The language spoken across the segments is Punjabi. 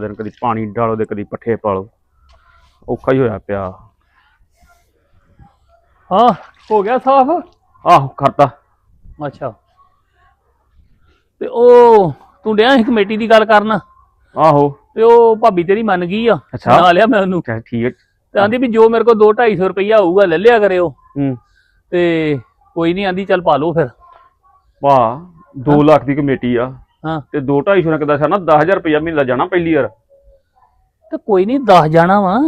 ਦਿਨ ਕਦੀ ਪਾਣੀ ਡਾਲੋ ਤੇ ਕਦੀ ਪੱਠੇ ਪਾਲੋ। ਔਖਾ ਹੀ ਹੋਇਆ ਪਿਆ। ਹਾਂ ਹੋ ਗਿਆ ਸਾਫ਼? ਆਹੋ ਕਰਤਾ। ਅੱਛਾ। ਤੇ ਉਹ ਤੂੰ ਡਿਆ ਸੀ ਕਮੇਟੀ ਦੀ ਗੱਲ ਕਰਨ? ਆਹੋ। ਤੇ ਉਹ ਭਾਬੀ ਤੇਰੀ ਮੰਨ ਗਈ ਆ? ਅੱਛਾ। ਨਾ ਲਿਆ ਮੈਂ ਉਹਨੂੰ। ਚੱਲ ਠੀਕ ਹੈ। ਤੇ ਆਂਦੀ ਵੀ ਜੋ ਮੇਰੇ ਕੋਲ 2 250 ਰੁਪਈਆ ਆਊਗਾ ਲੈ ਲਿਆ ਕਰਿਓ। ਹੂੰ। ਤੇ ਕੋਈ ਨਹੀਂ ਆਂਦੀ ਚੱਲ ਪਾ ਲਓ ਫਿਰ। ਵਾਹ 2 ਲੱਖ ਦੀ ਕਮੇਟੀ ਆ। ਹਾਂ। ਤੇ 2 250 ਨਾਲ ਕਿਦਾ ਸਰਨਾ 10000 ਰੁਪਇਆ ਮਹੀਨਾ ਜਾਣਾ ਪਹਿਲੀ ਵਾਰ। ਤੇ ਕੋਈ ਨਹੀਂ 10 ਜਾਣਾ ਵਾ।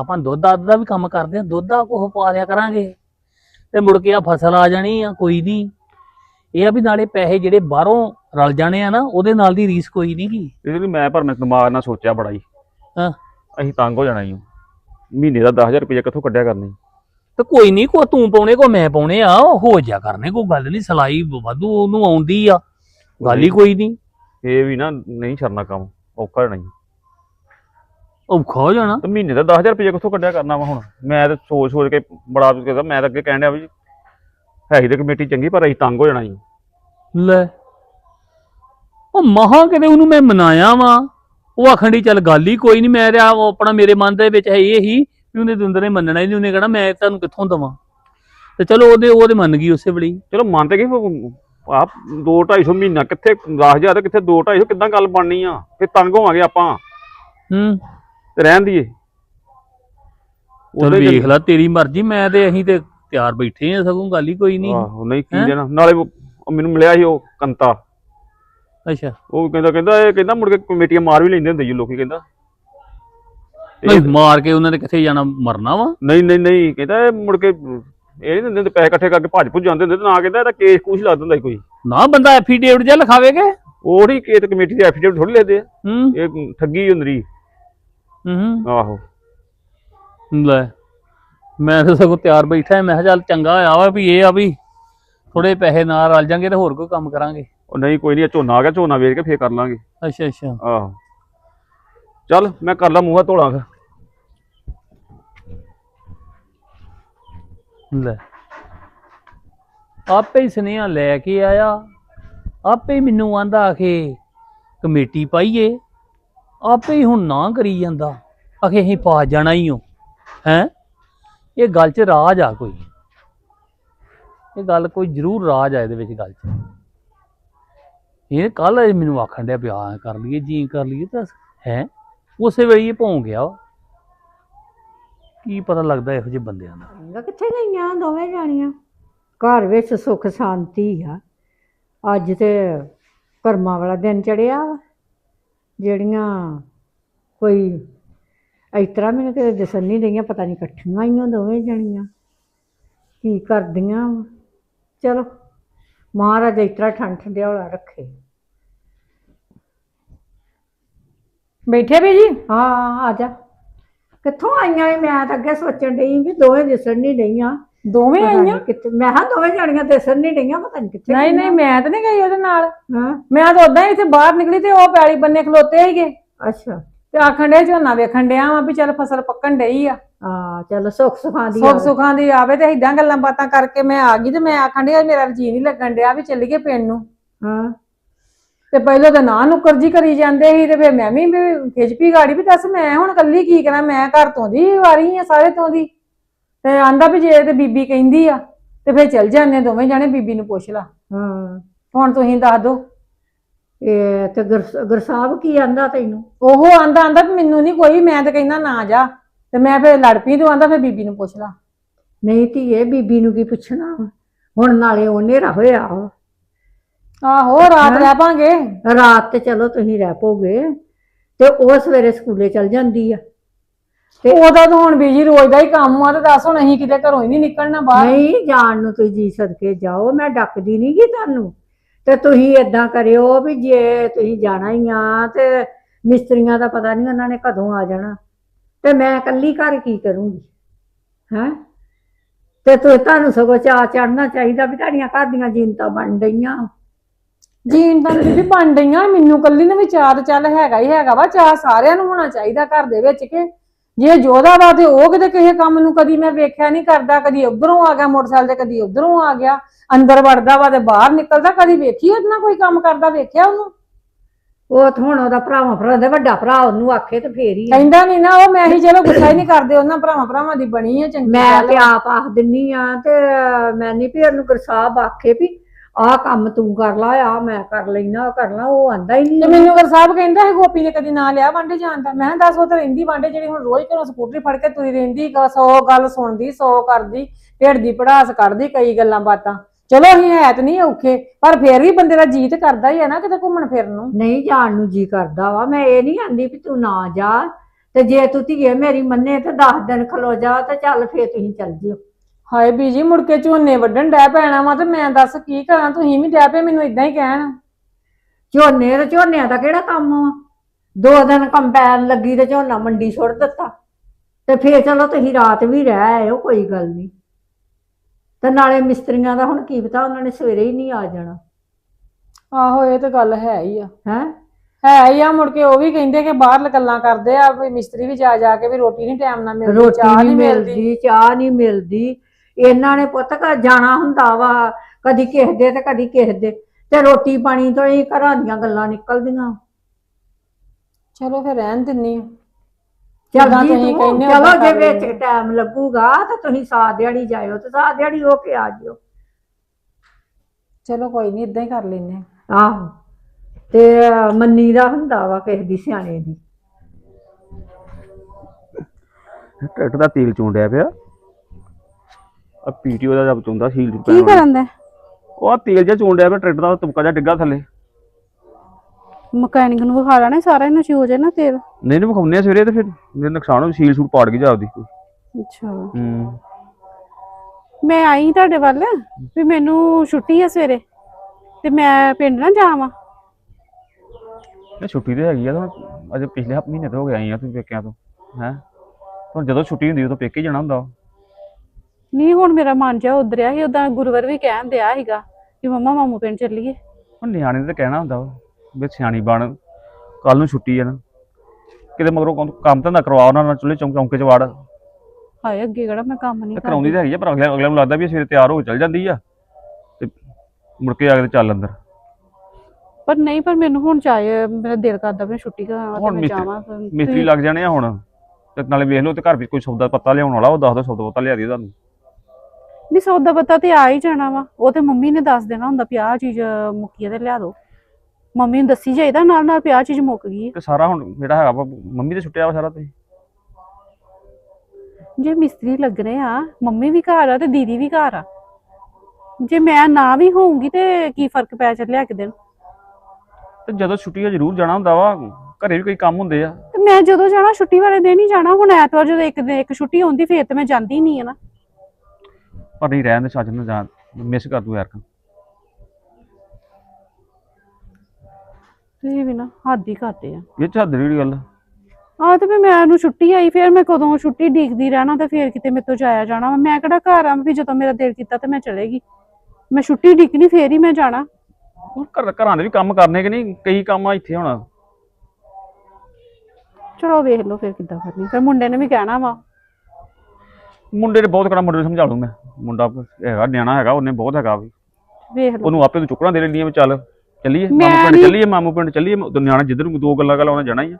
ਆਪਾਂ ਦੁੱਧ ਦੱਧ ਦਾ ਵੀ ਕੰਮ ਕਰਦੇ ਆ ਦੁੱਧ ਦਾ ਕੋਹ ਪਾ ਦਿਆ ਕਰਾਂਗੇ। ਤੇ ਮੁੜ ਕੇ ਆ ਫਸਲ ਆ ਜਾਣੀ ਆ ਕੋਈ ਨਹੀਂ। ਇਹ ਆ ਵੀ ਨਾਲੇ ਪੈਸੇ ਜਿਹੜੇ ਬਾਹਰੋਂ ਰਲ ਜਾਣੇ ਆ ਨਾ ਉਹਦੇ ਨਾਲ ਦੀ ਰੀਸ ਕੋਈ ਨਹੀਂ ਗੀ। ਇਹਦੇ ਲਈ ਮੈਂ ਪਰ ਮੈਂ ਦਿਮਾਗ ਨਾਲ ਸੋਚਿਆ ਬੜਾ ਹੀ ਹਾਂ। ਅਸੀਂ ਤੰਗ ਹੋ ਜਾਣਾ ਹੀ ਮਹੀਨੇ ਦਾ 10000 ਰੁਪਇਆ ਕਿੱਥੋਂ ਕੱਢਿਆ ਕਰਨੀ ਤੇ ਕੋਈ ਨਹੀਂ ਕੋ ਤੂੰ ਪਾਉਣੇ ਕੋ ਮੈਂ ਪਾਉਣੇ ਆ ਹੋ ਜਾ ਕਰਨੇ ਕੋਈ ਗੱਲ ਨਹੀਂ ਸਲਾਈ ਵਾਧੂ ਉਹਨੂੰ ਆਉਂਦੀ ਆ। ਗੱਲ ਹੀ ਕੋਈ ਨਹੀਂ। ਇਹ ਵੀ ਨਾ ਨਹੀਂ ਛਰਨਾ ਕੰਮ ਔਖਾ ਹੋਣਾ ਹੀ। ਔਖਾ ਹੋ ਜਾਣਾ। ਤੇ ਮਹੀਨੇ ਦਾ 10000 ਰੁਪਇਆ ਕਿੱਥੋਂ ਕੱਢਿਆ ਕਰਨਾ ਵਾ ਹੁਣ? ਮੈਂ ਤਾਂ ਸੋਚ ਸੋਚ ਕੇ ਬੜਾ ਕਹਿੰਦਾ ਮੈਂ ਤਾਂ ਅੱਗੇ ਕਹਿਣ ਡਿਆ ਵੀ ਹੈਗੀ ਤੇ ਕਮੇਟੀ ਚੰਗੀ ਪਰ ਅਸੀਂ ਤੰਗ ਹੋ ਜਾਣਾ ਹੀ ਲੈ ਉਹ ਮਹਾ ਕਿਤੇ ਉਹਨੂੰ ਮੈਂ ਮਨਾਇਆ ਵਾਂ। ਉਹ ਆਖਣ ਦੀ ਚੱਲ ਗੱਲ ਹੀ ਕੋਈ ਨਹੀਂ ਮੈਂ ਤੇ ਆ ਉਹ ਆਪਣਾ ਮੇਰੇ ਮਨ ਦੇ ਵਿੱਚ ਹੈ ਇਹ ਹੀ ਵੀ ਉਹਨੇ ਦੁੰਦਰ ਨੇ ਮੰਨਣਾ ਹੀ ਨਹੀਂ ਉਹਨੇ ਕਹਣਾ ਮੈਂ ਤੁਹਾਨੂੰ ਕਿੱਥੋਂ ਦਵਾਂ। ਤੇ ਚਲੋ ਉਹਦੇ ਉਹਦੇ ਮੰਨ ਗਈ ਉਸੇ ਵੇਲੇ ਹੀ। ਚਲੋ ਮੰਨ ਤੇ ਗਈ ਆਪ 2 250 ਮਹੀਨਾ ਕਿੱਥੇ 10000 ਤੇ ਕਿੱਥੇ 2 250 ਕਿੱਦਾਂ ਗੱਲ ਬਣਨੀ ਆ? ਫਿਰ ਤੰਗ ਹੋਵਾਂਗੇ ਆਪਾਂ। ਹੂੰ। ਤੇ ਰਹਿਣ ਦੀਏ। ਚਲ ਵੇਖ ਲੈ ਤੇਰੀ ਮਰਜ਼ੀ ਮੈਂ ਤੇ ਅਸੀਂ ਤੇ ਤਿਆਰ ਬੈਠੇ ਆ ਸਗੋਂ ਗੱਲ ਹੀ ਕੋਈ ਨਹੀਂ। ਆਹੋ ਨਹੀਂ ਕੀ? ਦੇਣਾ। ਨਾਲੇ ਮੈਨੂੰ ਮਿਲਿਆ ਸੀ ਉਹ ਕੰਤਾ। ਅੱਛਾ। ਉਹ ਕਹਿੰਦਾ ਕਹਿੰਦਾ ਇਹ ਕਹਿੰਦਾ ਮੁੜ ਕੇ ਕਮੇਟੀਆਂ ਮਾਰ ਵੀ ਲੈਂਦੇ ਹੁੰਦੇ ਜੀ ਲੋਕੀ ਕਹਿੰਦਾ। ਨਹੀਂ ਮਾਰ ਕੇ ਉਹਨਾਂ ਨੇ ਕਿੱਥੇ ਜਾਣਾ ਮਰਨਾ ਵਾ? ਨਹੀਂ ਨਹੀਂ ਨਹੀਂ ਕਹਿੰਦਾ ਇਹ ਮੁੜ ਕੇ ਇਹ ਨਹੀਂ ਦਿੰਦੇ ਹੁੰਦੇ ਪੈਸੇ ਇਕੱਠੇ ਕਰਕੇ ਭੱਜ ਭੁੱਜ ਜਾਂਦੇ ਹੁੰਦੇ ਤੇ ਨਾ ਕਹਿੰਦਾ ਇਹਦਾ ਕੇਸ ਕੂਸ ਲੱਗ ਦਿੰਦਾ ਸੀ ਕੋਈ। ਨਾ ਬੰਦਾ ਐਫੀਡੇਵਿਟ ਜਿਹਾ ਲਿਖਾਵੇਗੇ ਉਹ ਨਹੀਂ ਕੇਸ ਕਮੇਟੀ ਦੇ ਐਫੀਡੇਵਿਟ ਥੋੜੀ ਲਿਖਦੇ ਆ। ਹੂੰ। ਇਹ ਠੱਗੀ ਹੁੰਦੀ। ਹੂੰ ਆਹੋ। ਲੈ ਮੈਂ ਤਾਂ ਸਗੋਂ ਤਿਆਰ ਬੈਠਾ ਮੈਂ ਕਿਹਾ ਚੱਲ ਚੰਗਾ ਹੋਇਆ ਵਾ ਵੀ ਇਹ ਆ ਵੀ ਥੋੜੇ ਪੈਸੇ ਨਾਲ ਰਲ ਜਾਣਗੇ ਤੇ ਹੋਰ ਕੋਈ ਕੰਮ ਕਰਾਂਗੇ। ਉਹ ਨਹੀਂ ਕੋਈ ਨਹੀਂ ਝੋਨਾ ਆ ਗਿਆ ਝੋਨਾ ਵੇਚ ਕੇ ਫੇਰ ਕਰ ਲਾਂਗੇ। ਅੱਛਾ ਅੱਛਾ। ਆਹੋ। ਚੱਲ ਮੈਂ ਕਰ ਲਾ ਮੂੰਹਾਂ ਧੋਲਾ ਫਿਰ। ਲੈ। ਆਪੇ ਹੀ ਸੁਨੇਹਾ ਲੈ ਕੇ ਆਇਆ। ਆਪੇ ਹੀ ਮੈਨੂੰ ਆਂਦਾ ਆਖੇ, ਕਮੇਟੀ ਪਾਈਏ। ਆਪੇ ਹੀ ਹੁਣ ਨਾ ਕਰੀ ਜਾਂਦਾ। ਆਖੇ, ਅਸੀਂ ਪਾ ਜਾਣਾ ਹੀ ਹੋ ਹੈ? ਇਹ ਗੱਲ 'ਚ ਰਾਜ ਆ ਕੋਈ? ਇਹ ਗੱਲ ਕੋਈ ਜ਼ਰੂਰ ਰਾਜ ਆ ਇਹਦੇ ਵਿੱਚ ਗੱਲ 'ਚ। ਇਹ ਕੱਲ ਮੈਨੂੰ ਆਖਣ ਡਿਆ ਪਿਆ ਕਰ ਲਈਏ, ਜੀ ਕਰ ਲਈਏ ਤਾਂ ਹੈ? ਉਸੇ ਵੇਲੇ ਹੀ ਭੌਂ ਗਿਆ। ਵਾ। ਕੀ ਪਤਾ ਲੱਗਦਾ ਇਹੋ ਜਿਹੇ ਬੰਦਿਆਂ ਦਾ? ਚੰਗਾ ਕਿੱਥੇ ਗਈਆਂ ਦੋਵੇਂ ਜਾਣੀਆਂ? ਘਰ ਵਿੱਚ ਸੁੱਖ ਸ਼ਾਂਤੀ ਆ। ਅੱਜ ਤੇ ਕਰਮਾਂ ਵਾਲਾ ਦਿਨ ਚੜਿਆ ਵਾ। ਜਿਹੜੀਆਂ ਕੋਈ ਇਸ ਤਰ੍ਹਾਂ ਮੈਨੂੰ ਕਿਤੇ ਦਿਸਣ ਨਹੀਂ ਰਹੀਆਂ, ਪਤਾ ਨਹੀਂ ਇਕੱਠੀਆਂ ਆਈਆਂ ਦੋਵੇਂ ਜਾਣੀਆਂ। ਕੀ ਕਰਦੀਆਂ ਵਾਂ। ਚਲੋ, ਮਹਾਰਾਜ ਇਸ ਤਰ੍ਹਾਂ ਠੰਡ ਠੰਡਿਆਲਾ ਰੱਖੇ। ਬੈਠੇ ਵੀ ਜੀ? ਹਾਂ, ਆ ਜਾ। ਕਿੱਥੋਂ ਆਈਆਂ ਏ? ਮੈਂ ਤਾਂ ਅੱਗੇ ਸੋਚਣ ਡਈ ਵੀ ਦੋਵੇਂ ਦਿਸਣ ਨਹੀਂ ਡਈਆਂ। ਦੋਵੇਂ ਪਤਾ ਆਈਆਂ? ਕਿੱਥੇ ਮੈਂ ਹਾਂ ਦੋਵੇਂ ਜਾਣੀਆਂ ਦਿਸਣ ਨਹੀਂ ਡਈਆਂ ਪਤਾ ਨਹੀਂ ਕਿੱਥੇ ਨਹੀਂ ਨਹੀਂ। ਮੈਂ ਤਾਂ ਨਹੀਂ ਗਈ ਉਹਦੇ ਨਾਲ। ਹਾਂ। ਮੈਂ ਤਾਂ ਉਦਾਂ ਹੀ ਇੱਥੇ ਬਾਹਰ ਨਿਕਲੀ ਤੇ ਉਹ ਪੈਲੀ ਬੰਨੇ ਖਲੋਤੇ ਸੀਗੇ। ਅੱਛਾ। ਤੇ ਆਖਣ ਡੇ ਝੋਨਾ ਵੇਖਣ ਡਿਆ ਵਾ ਵੀ ਚੱਲ ਫਸਲ ਪੱਕਣ ਡਈ ਆ। ਹਾਂ ਚਲੋ ਸੁੱਖ ਸੁਖਾਂ ਦੀ ਸੁੱਖ। ਸੁਖਾਂ ਦੀ ਆਵੇ ਤੇ ਇਦਾਂ ਗੱਲਾਂ ਬਾਤਾਂ ਕਰਕੇ ਮੈਂ ਆ ਗਈ ਤੇ ਮੈਂ ਆਖਣ ਡਿਆ ਮੇਰਾ ਜੀ ਨਹੀਂ ਲੱਗਣ ਡਿਆ ਵੀ ਚੱਲੀਏ ਪਿੰਡ ਨੂੰ। ਹਾਂ। ਤੇ ਪਹਿਲਾਂ ਤਾਂ ਨਾ ਨੁਕਰ ਜੀ ਕਰੀ ਜਾਂਦੇ ਸੀ ਤੇ ਫਿਰ ਮੈਂ ਵੀ ਵੀ ਖਿੱਚ ਪੀ ਗਾੜੀ ਵੀ ਦੱਸ ਮੈਂ ਹੁਣ ਕੱਲੀ ਕੀ ਕਰਾਂ ਮੈਂ ਘਰ ਤੋਂ ਦੀ ਵਾਰੀ ਆ ਸਾਰੇ ਤੋਂ ਦੀ। ਤੇ ਆਂਦਾ ਵੀ ਜੇ ਤੇ ਬੀਬੀ ਕਹਿੰਦੀ ਆ ਤੇ ਫਿਰ ਚੱਲ ਜਾਂਦੇ ਦੋਵੇਂ ਜਾਣੇ ਬੀਬੀ ਨੂੰ ਪੁੱਛ ਲਾ। ਹਾਂ। ਹੁਣ ਤੁਸੀਂ ਦੱਸ ਦੋ। ਇਹ ਤੇ ਗੁਰ- ਗੁਰਸਾਹਿਬ ਕੀ ਆਂਦਾ ਤੈਨੂੰ? ਉਹ ਆਂਦਾ ਆਂਦਾ ਮੈਨੂੰ ਨਹੀਂ ਕੋਈ ਮੈਂ ਤਾਂ ਕਹਿੰਦਾ ਨਾ ਜਾ। ਤੇ ਮੈਂ ਫਿਰ ਲੜ ਪਈ ਤੂੰ ਆਂਦਾ ਫਿਰ ਬੀਬੀ ਨੂੰ ਪੁੱਛ ਲਾ। ਨਹੀਂ ਧੀਏ ਬੀਬੀ ਨੂੰ ਕੀ ਪੁੱਛਣਾ? ਹੁਣ ਨਾਲੇ ਉਹ ਹਨੇਰਾ ਹੋਇਆ। ਆਹੋ ਰਾਤ? ਰਹਿ ਪਾਂਗੇ ਰਾਤ ਤੇ ਚਲੋ ਤੁਸੀਂ ਰਹਿ ਪੋਗੇ ਤੇ ਉਹ ਸਵੇਰੇ ਸਕੂਲੇ ਚਲ ਜਾਂਦੀ ਆ। ਤੇ ਉਹਦਾ ਤਾਂ ਹੁਣ ਬੀਜੀ ਰੋਜ਼ ਦਾ ਹੀ ਕੰਮ ਆ ਤੇ ਦੱਸ ਹੁਣ ਅਸੀਂ ਕਿਤੇ ਘਰੋਂ ਹੀ ਨਹੀਂ ਨਿਕਲਣਾ ਬਾਹਰ। ਨਹੀਂ ਜਾਣ ਨੂੰ ਤੁਸੀਂ ਜੀ ਸਦਕੇ ਜਾਓ ਮੈਂ ਡੱਕਦੀ ਨਹੀਂ ਗੀ ਤੁਹਾਨੂੰ। ਤੇ ਤੁਸੀਂ ਏਦਾਂ ਕਰਿਓ ਵੀ ਜੇ ਤੁਸੀਂ ਜਾਣਾ ਹੀ ਆ ਤੇ ਮਿਸਤਰੀਆਂ ਦਾ ਪਤਾ ਨਹੀਂ ਉਹਨਾਂ ਨੇ ਕਦੋਂ ਆ ਜਾਣਾ। ਤੇ ਮੈਂ ਇਕੱਲੀ ਘਰ ਕੀ ਕਰੂੰਗੀ? ਹੈਂ? ਤੇ ਤੁਹਾਨੂੰ ਸਗੋਂ ਚਾਹ ਚੜਨਾ ਚਾਹੀਦਾ ਵੀ ਤੁਹਾਡੀਆਂ ਘਰ ਦੀਆਂ ਜੀਨਤਾਂ ਬਣ ਡਈਆਂ ਜੀਣ ਤਾਂ ਬੀਬੀ ਬਣ ਡਈਆਂ ਮੈਨੂੰ ਕੱਲੀ ਨੂੰ ਵੀ ਚੱਲ ਹੈਗਾ ਹੀ ਹੈਗਾ ਵਾ ਚਾਹ ਸਾਰਿਆਂ ਨੂੰ ਹੋਣਾ ਚਾਹੀਦਾ ਘਰ ਦੇ ਵਿੱਚ ਕਿ ਜੇ ਜੋਦਾ ਵਾ ਤੇ ਉਹ ਕਿਤੇ ਕਿਸੇ ਕੰਮ ਨੂੰ ਕਦੀ ਮੈਂ ਵੇਖਿਆ ਨਹੀਂ ਕਰਦਾ ਕਦੀ ਉਧਰੋਂ ਆ ਗਿਆ ਮੋਟਰਸਾਈਕਲ ਤੇ ਕਦੀ ਉਧਰੋਂ ਆ ਗਿਆ ਅੰਦਰ ਵੜਦਾ ਵਾ ਤੇ ਬਾਹਰ ਨਿਕਲਦਾ ਕਦੀ ਵੇਖੀ ਉਹਦੇ ਨਾਲ ਕੋਈ ਕੰਮ ਕਰਦਾ ਵੇਖਿਆ ਉਹਨੂੰ ਉਹ ਤਾਂ ਹੁਣ ਉਹਦਾ ਭਰਾਵਾਂ ਭਰਾ ਦਾ ਵੱਡਾ ਭਰਾ ਉਹਨੂੰ ਆਖੇ ਤੇ ਫੇਰ ਹੀ ਆ। ਕਹਿੰਦਾ ਨਹੀਂ ਨਾ ਉਹ ਮੈਂ ਹੀ ਚਲੋ ਗੁੱਸਾ ਹੀ ਨਹੀਂ ਕਰਦੇ ਉਹਨਾਂ ਭਰਾਵਾਂ ਭਰਾਵਾਂ ਦੀ ਬਣੀ ਹੈ ਚੰਗੀ ਮੈਂ ਗੱਲ ਤੇ ਆਪ ਆਖ ਦਿੰਨੀ ਆ ਤੇ ਮੈਂ ਨਹੀਂ ਵੀ ਉਹਨੂੰ ਗੁਰਸਾਹਿਬ ਆਖੇ ਵੀ ਆਹ ਕੰਮ ਤੂੰ ਕਰ ਲਾ ਆ ਮੈਂ ਕਰ ਲੈਣਾ ਕਰ ਲਾ ਉਹ ਆਂਦਾ ਹੀ ਤੇ ਨਹੀਂ ਮੈਨੂੰ ਗੁਰ ਸਾਹਿਬ ਕਹਿੰਦਾ ਹੈ ਗੋਪੀ ਨੇ ਕਦੀ ਨਾਂ ਲਿਆ ਵਾਂਡੇ ਜਾਣ ਦਾ ਮੈਂ ਕਿਹਾ ਦੱਸ ਉਹ ਤਾਂ ਰਹਿੰਦੀ ਵਾਂਡੇ ਜਿਹੜੀ ਹੁਣ ਰੋਜ਼ ਘਰੋਂ ਸਕੂਟਰੀ ਫੜ ਕੇ ਤੁਰੀ ਰਹਿੰਦੀ ਗ- ਸੌ ਗੱਲ ਸੁਣਦੀ ਸੌ ਕਰਦੀ ਢਿੱਡ ਦੀ ਪੜਾਸ ਕੱਢਦੀ ਕਈ ਗੱਲਾਂ ਬਾਤਾਂ। ਚਲੋ ਅਸੀਂ ਹੈ ਤੇ ਨਹੀਂ ਔਖੇ ਪਰ ਫੇਰ ਵੀ ਬੰਦੇ ਦਾ ਜੀਤ ਕਰਦਾ ਹੀ ਹੈ ਨਾ ਕਿਤੇ ਘੁੰਮਣ ਫਿਰਨ ਨੂੰ। ਨਹੀਂ ਜਾਣ ਨੂੰ ਜੀ ਕਰਦਾ ਵਾ ਮੈਂ ਇਹ ਨਹੀਂ ਆਂਦੀ ਵੀ ਤੂੰ ਨਾ ਜਾ ਤੇ ਜੇ ਤੂੰ ਧੀਏ ਮੇਰੀ ਮੰਨੇ ਤੇ 10 ਦਿਨ ਖਲੋ ਜਾ ਤੇ ਚੱਲ ਫੇਰ ਤੁਸੀਂ ਚੱਲ ਜਿਓ। ਹਾਏ ਬੀਜੀ ਮੁੜ ਕੇ ਝੋਨੇ ਵੱਢਣ ਡੈ ਪੈਣਾ ਵਾ ਤੇ ਮੈਂ ਦੱਸ ਕੀ ਕਰਾਂ? ਤੁਸੀਂ ਵੀ ਡੈ ਪਏ ਮੈਨੂੰ ਇਦਾਂ ਹੀ ਕਹਿਣ। ਝੋਨੇ ਤੇ ਝੋਨਿਆਂ ਦਾ ਕਿਹੜਾ ਕੰਮ ਵਾ? ਦੋ ਦਿਨ ਕੰਪੈਨ ਲੱਗੀ ਤੇ ਝੋਨਾ ਮੰਡੀ ਸੁੱਟ ਦਿੱਤਾ। ਤੇ ਫੇਰ ਚਲੋ ਤੁਸੀਂ ਰਾਤ ਵੀ ਰਹਿ ਆਇਓ ਕੋਈ ਗੱਲ ਨਹੀਂ। ਤੇ ਨਾਲੇ ਮਿਸਤਰੀਆਂ ਦਾ ਹੁਣ ਕੀ ਪਤਾ ਉਹਨਾਂ ਨੇ ਸਵੇਰੇ ਹੀ ਨਹੀਂ ਆ ਜਾਣਾ। ਆਹੋ ਇਹ ਤਾਂ ਗੱਲ ਹੈ ਹੀ ਆ। ਹੈ? ਹੈ ਹੀ ਆ ਮੁੜ ਕੇ ਉਹ ਵੀ ਕਹਿੰਦੇ ਕਿ ਬਾਹਰ ਗੱਲਾਂ ਕਰਦੇ ਆ ਵੀ ਮਿਸਤਰੀ ਵੀ ਜਾ ਜਾ ਕੇ ਵੀ ਰੋਟੀ ਨਹੀਂ ਟਾਈਮ ਨਾਲ ਮਿਲਦੀ ਰੋਟੀ ਚਾਹ ਨਹੀਂ ਮਿਲਦੀ। ਚਾਹ ਨਹੀਂ ਮਿਲਦੀ। ਇਹਨਾਂ ਨੇ ਪੁੱਤ ਘਰ ਜਾਣਾ ਹੁੰਦਾ ਵਾ ਕਦੀ ਕਿਸੇ ਦੇ ਤੇ ਕਦੀ ਕਿਸੇ ਦੇ। ਤੇ ਰੋਟੀ ਪਾਣੀ ਤੋਂ ਹੀ ਘਰਾਂ ਦੀਆਂ ਗੱਲਾਂ ਨਿਕਲਦੀਆਂ। ਚਲੋ ਫਿਰ ਰਹਿਣ ਦਿੰਨੀ ਆ। ਚੱਲ ਜਿੱਦਾਂ ਜੀ ਤੁਸੀਂ ਤੂੰ, ਕਹਿੰਦੇ ਹੋ ਚਲੋ ਉਦਾਂ ਜੇ ਕਰ ਵਿੱਚ ਲੈਂਦੇ। ਟਾਈਮ ਲੱਗੂਗਾ ਤਾਂ ਤੁਸੀਂ ਸਾਹ ਦਿਹਾੜੀ ਜਾਇਓ ਤੇ ਸਾਹ ਦਿਹਾੜੀ ਹੋ ਕੇ ਆ ਜਿਓ। ਚਲੋ ਕੋਈ ਨਹੀਂ ਇਦਾਂ ਹੀ ਕਰ ਲੈਨੇ ਆ। ਆਹੋ। ਤੇ ਮੰਨੀ ਦਾ ਹੁੰਦਾ ਵਾ ਕਿਸੇ ਦੀ ਸਿਆਣੇ ਦੀ। ਟਰੈਕਟਰ ਦਾ ਤੇਲ ਚੋਂਡਿਆ ਪਿਆ। ਆ ਪੀਟੀਓ ਦਾ ਜਬ ਚੋਂਦਾ ਸੀਲ ਕੀ ਕਰਨ ਦੇ ਉਹ ਆਹ ਤੇਲ ਜਿਹਾ ਚੋਂਡਿਆ ਪਿਆ ਟਰੈਕਟਰ ਦਾ ਤੁਮਕਾ ਜਿਹਾ ਡਿੱਗਾ ਥੱਲੇ। ਮਕੈਨਿਕ ਨੂੰ ਵਿਖਾ ਲੈਣਾ ਸਾਰਾ ਇਹਨਾਂ ਚ ਹੋ ਜਾਏ ਨਾ ਤੇਲ। ਨਹੀਂ ਨਹੀਂ ਵਿਖਾਉਂਦੇ ਆ ਸਵੇਰੇ ਤੇ ਫਿਰ। ਮੇਰੇ ਨੁਕਸਾਨ ਹੋ ਸੀਲ ਸੂਟ ਪਾੜ ਗਈ ਜਾਪਦੀ ਅੱਛਾ। ਹੂੰ। ਮੈਂ ਆਈ ਤੁਹਾਡੇ ਵੱਲ ਵੀ ਮੈਨੂੰ ਛੁੱਟੀ ਆ ਸਵੇਰੇ ਤੇ ਮੈਂ ਪਿੰਡ ਨਾ ਜਾਵਾਂ। ਇਹ ਛੁੱਟੀ ਤੇ ਹੈਗੀ ਆ ਤਾਂ ਅਜੇ ਪਿਛਲੇ ਹਫ਼ਤੇ ਮਹੀਨੇ ਤੋਂ ਹੋ ਗਿਆ ਆਈ ਆ ਤੂੰ ਪੇਕਿਆਂ ਤੋਂ ਹੈ? ਹੁਣ ਜਦੋਂ ਛੁੱਟੀ ਹੁੰਦੀ ਉਦੋਂ ਪੇਕੇ ਜਾਣਾ ਹੁੰਦਾ ਵਾ। ਨਹੀਂ ਹੁਣ ਮੇਰਾ ਮਨ ਜਾ ਉਧਰਿਆ ਸੀ ਉਦਾਂ ਗੁਰਵਰ ਵੀ ਕਹਿਣ ਦਿਆ ਸੀਗਾ ਕਿ ਮੰਮਾ ਮਾਮੂ ਪਿੰਡ ਚੱਲੀਏ। ਹੁਣ ਨਿਆਣੇ ਨੇ ਤਾਂ ਕਹਿਣਾ ਹੁੰਦਾ ਵਾ ਵੀ ਸਿਆਣੀ ਬਣ ਕੱਲ ਨੂੰ ਛੁੱਟੀ ਆ ਨਾ। ਕਿਤੇ ਮਗਰੋਂ ਕੰਮ- ਕੰਮ ਧੰਦਾ ਕਰਵਾ ਉਹਨਾਂ ਨਾਲ ਚੁੱਲ੍ਹੇ ਚੌਂਕ ਚੌਂਕੇ ਚ ਵੜ। ਹਾਏ ਅੱਗੇ ਕਿਹੜਾ ਮੈਂ ਕੰਮ ਨਹੀਂ ਤੇ ਕਰਾਉਂਦੀ ਤਾਂ ਹੈਗੀ ਆ ਪਰ ਅਗਲੇ ਅਗਲੇ ਨੂੰ ਲੱਗਦਾ ਵੀ ਇਹ ਸਵੇਰੇ ਤਿਆਰ ਹੋ ਕੇ ਚੱਲ ਜਾਂਦੀ ਆ ਤੇ ਮੁੜ ਕੇ ਆ ਕੇ ਤੇ ਚੱਲ ਅੰਦਰ। ਪਰ ਨਹੀਂ ਪਰ ਮੈਨੂੰ ਹੁਣ ਚਾਹੇ ਮੇਰਾ ਦਿਲ ਕਰਦਾ ਵੀ ਛੁੱਟੀ ਕਰਾਵਾਂ ਤੇ ਹੁਣ ਮੈਂ ਮਿਸਤਰੀ- ਜਾਵਾਂ। ਫਿਰ ਮਿਸਤਰੀ ਤੁਸੀਂ- ਲੱਗ ਜਾਣੇ ਆ ਹੁਣ। ਤੇ ਨਾਲੇ ਵੇਖ ਲਓ ਤੇ ਘਰ ਵਿੱਚ ਕੋਈ ਸੌਦਾ ਪੱਤਾ ਲਿਆਉਣ ਵਾਲਾ ਉਹ ਦੱਸ ਦੋ ਸੌਦਾ ਪੱਤਾ ਲਿਆ ਦੇ ਤੁਹਾਨੂੰ। ਨਹੀਂ ਸੌਦਾ ਪਤਾ ਤੇ ਆ ਹੀ ਜਾਣਾ ਵਾ। ਉਹ ਤੇ ਮੰਮੀ ਨੇ ਦੱਸ ਦੇਣਾ ਹੁੰਦਾ ਵੀ ਆਹ ਚੀਜ਼ ਮੁੱਕੀ ਆ ਤੇ ਲਿਆ ਦੋ। ਮੰਮੀ ਨੂੰ ਦੱਸੀ ਜਾਈਦਾ ਨਾਲ ਨਾਲ ਵੀ ਆਹ ਚੀਜ਼ ਮੁੱਕ ਗਈ ਹੈ। ਤੇ ਸਾਰਾ ਹੁਣ ਜਿਹੜਾ ਹੈਗਾ ਵਾ ਮੰਮੀ ਤੇ ਛੁੱਟਿਆ ਵਾ ਸਾਰਾ ਤੇ? ਜੇ ਮਿਸਤਰੀ ਲੱਗਣੇ ਆ ਮੰਮੀ ਵੀ ਘਰ ਆ ਤੇ ਦੀਦੀ ਵੀ ਘਰ ਆ। ਜੇ ਮੈਂ ਨਾ ਵੀ ਹੋਊਂਗੀ ਤੇ ਕੀ ਫ਼ਰਕ ਪੈ ਚੱਲਿਆ ਕਿ ਦਿਨ? ਤੇ ਜਦੋਂ ਛੁੱਟੀ ਆ ਜ਼ਰੂਰ ਜਾਣਾ ਹੁੰਦਾ ਵਾ ਘਰੇ ਵੀ ਕੋਈ ਕੰਮ ਹੁੰਦੇ ਆ। ਤੇ ਮੈਂ ਜਦੋਂ ਜਾਣਾ ਛੁੱਟੀ ਵਾਲੇ ਦਿਨ ਹੀ ਜਾਣਾ। ਹੁਣ ਐਤਵਾਰ ਜਦੋਂ ਇੱਕ ਦਿਨ ਇੱਕ ਛੁੱਟੀ ਹੁੰਦੀ ਫੇਰ ਤੇ ਮੈਂ ਜਾਂਦੀ ਨਹੀਂ ਆ ਨਾ। ਪਰ ਨਹੀਂ ਰਹਿਣ ਦੇ ਸੱਚ ਨਾ ਜਾ ਮਿਸ ਕਰ ਦੂ ਯਾਰ ਤੁਸੀਂ ਵੀ ਨਾ ਹੱਦ ਹੀ ਕਰਦੇ ਆ। ਇਹ ਚਾਦਰੀ ਦੀ ਗੱਲ। ਆ। ਤੇ ਵੀ ਮੈਂ ਉਹਨੂੰ ਛੁੱਟੀ ਆਈ ਫਿਰ ਮੈਂ ਕਦੋਂ ਛੁੱਟੀ ਡੀਕਦੀ ਰਹਿਣਾ ਤੇ ਫੇਰ ਕਿਤੇ ਮੇਰੇ ਤੋਂ ਜਾਇਆ ਜਾਣਾ ਵਾ। ਮੈਂ ਕਿਹੜਾ ਘਰ ਆ ਵੀ ਜਦੋਂ ਮੇਰਾ ਦਿਲ ਕੀਤਾ ਤੇ ਮੈਂ ਚਲੇਗੀ। ਮੈਂ ਛੁੱਟੀ ਡੀਕਣੀ ਫੇਰ ਹੀ ਮੈਂ ਜਾਣਾ। ਹੁਣ ਘਰ ਘਰਾਂ ਦੇ ਵੀ ਕੰਮ ਕਰਨੇ ਕਿ ਨਹੀਂ? ਕਈ ਕੰਮ ਆ ਇੱਥੇ ਹੁਣ। ਚਲੋ ਵੇਖ ਲਓ ਫਿਰ ਕਿੱਦਾਂ ਕਰਨੀ। ਫਿਰ ਮੁੰਡੇ ਨੇ ਵੀ ਕਹਿਣਾ ਵਾ। ਮੁੰਡੇ ਨੇ ਬਹੁਤ ਕੜਾ ਮੁੰਡੇ ਨੂੰ ਸਮਝਾ ਲੂ ਮੈਂ ਮੁੰਡਾ ਹੈਗਾ ਨਿਆਣਾ ਹੈਗਾ ਉਹਨੇ ਬਹੁਤ ਹੈਗਾ ਵੀ। ਵੇਖ ਲਓ। ਉਹਨੂੰ ਆਪੇ ਨੂੰ ਚੁੱਕਣਾ ਦੇ ਲੈਣੀਆਂ ਵੀ ਚੱਲ ਚੱਲੀਏ ਮਾਮੂ ਪਿੰਡ ਨੀ- ਚੱਲੀਏ ਮਾਮੂ ਪਿੰਡ ਚੱਲੀਏ ਉਹ ਨਿਆਣਾ ਜਿੱਧਰ ਨੂੰ ਦੋ ਗੱਲਾਂ ਕਰ ਉਹਨੇ ਜਾਣਾ ਹੀ ਆ।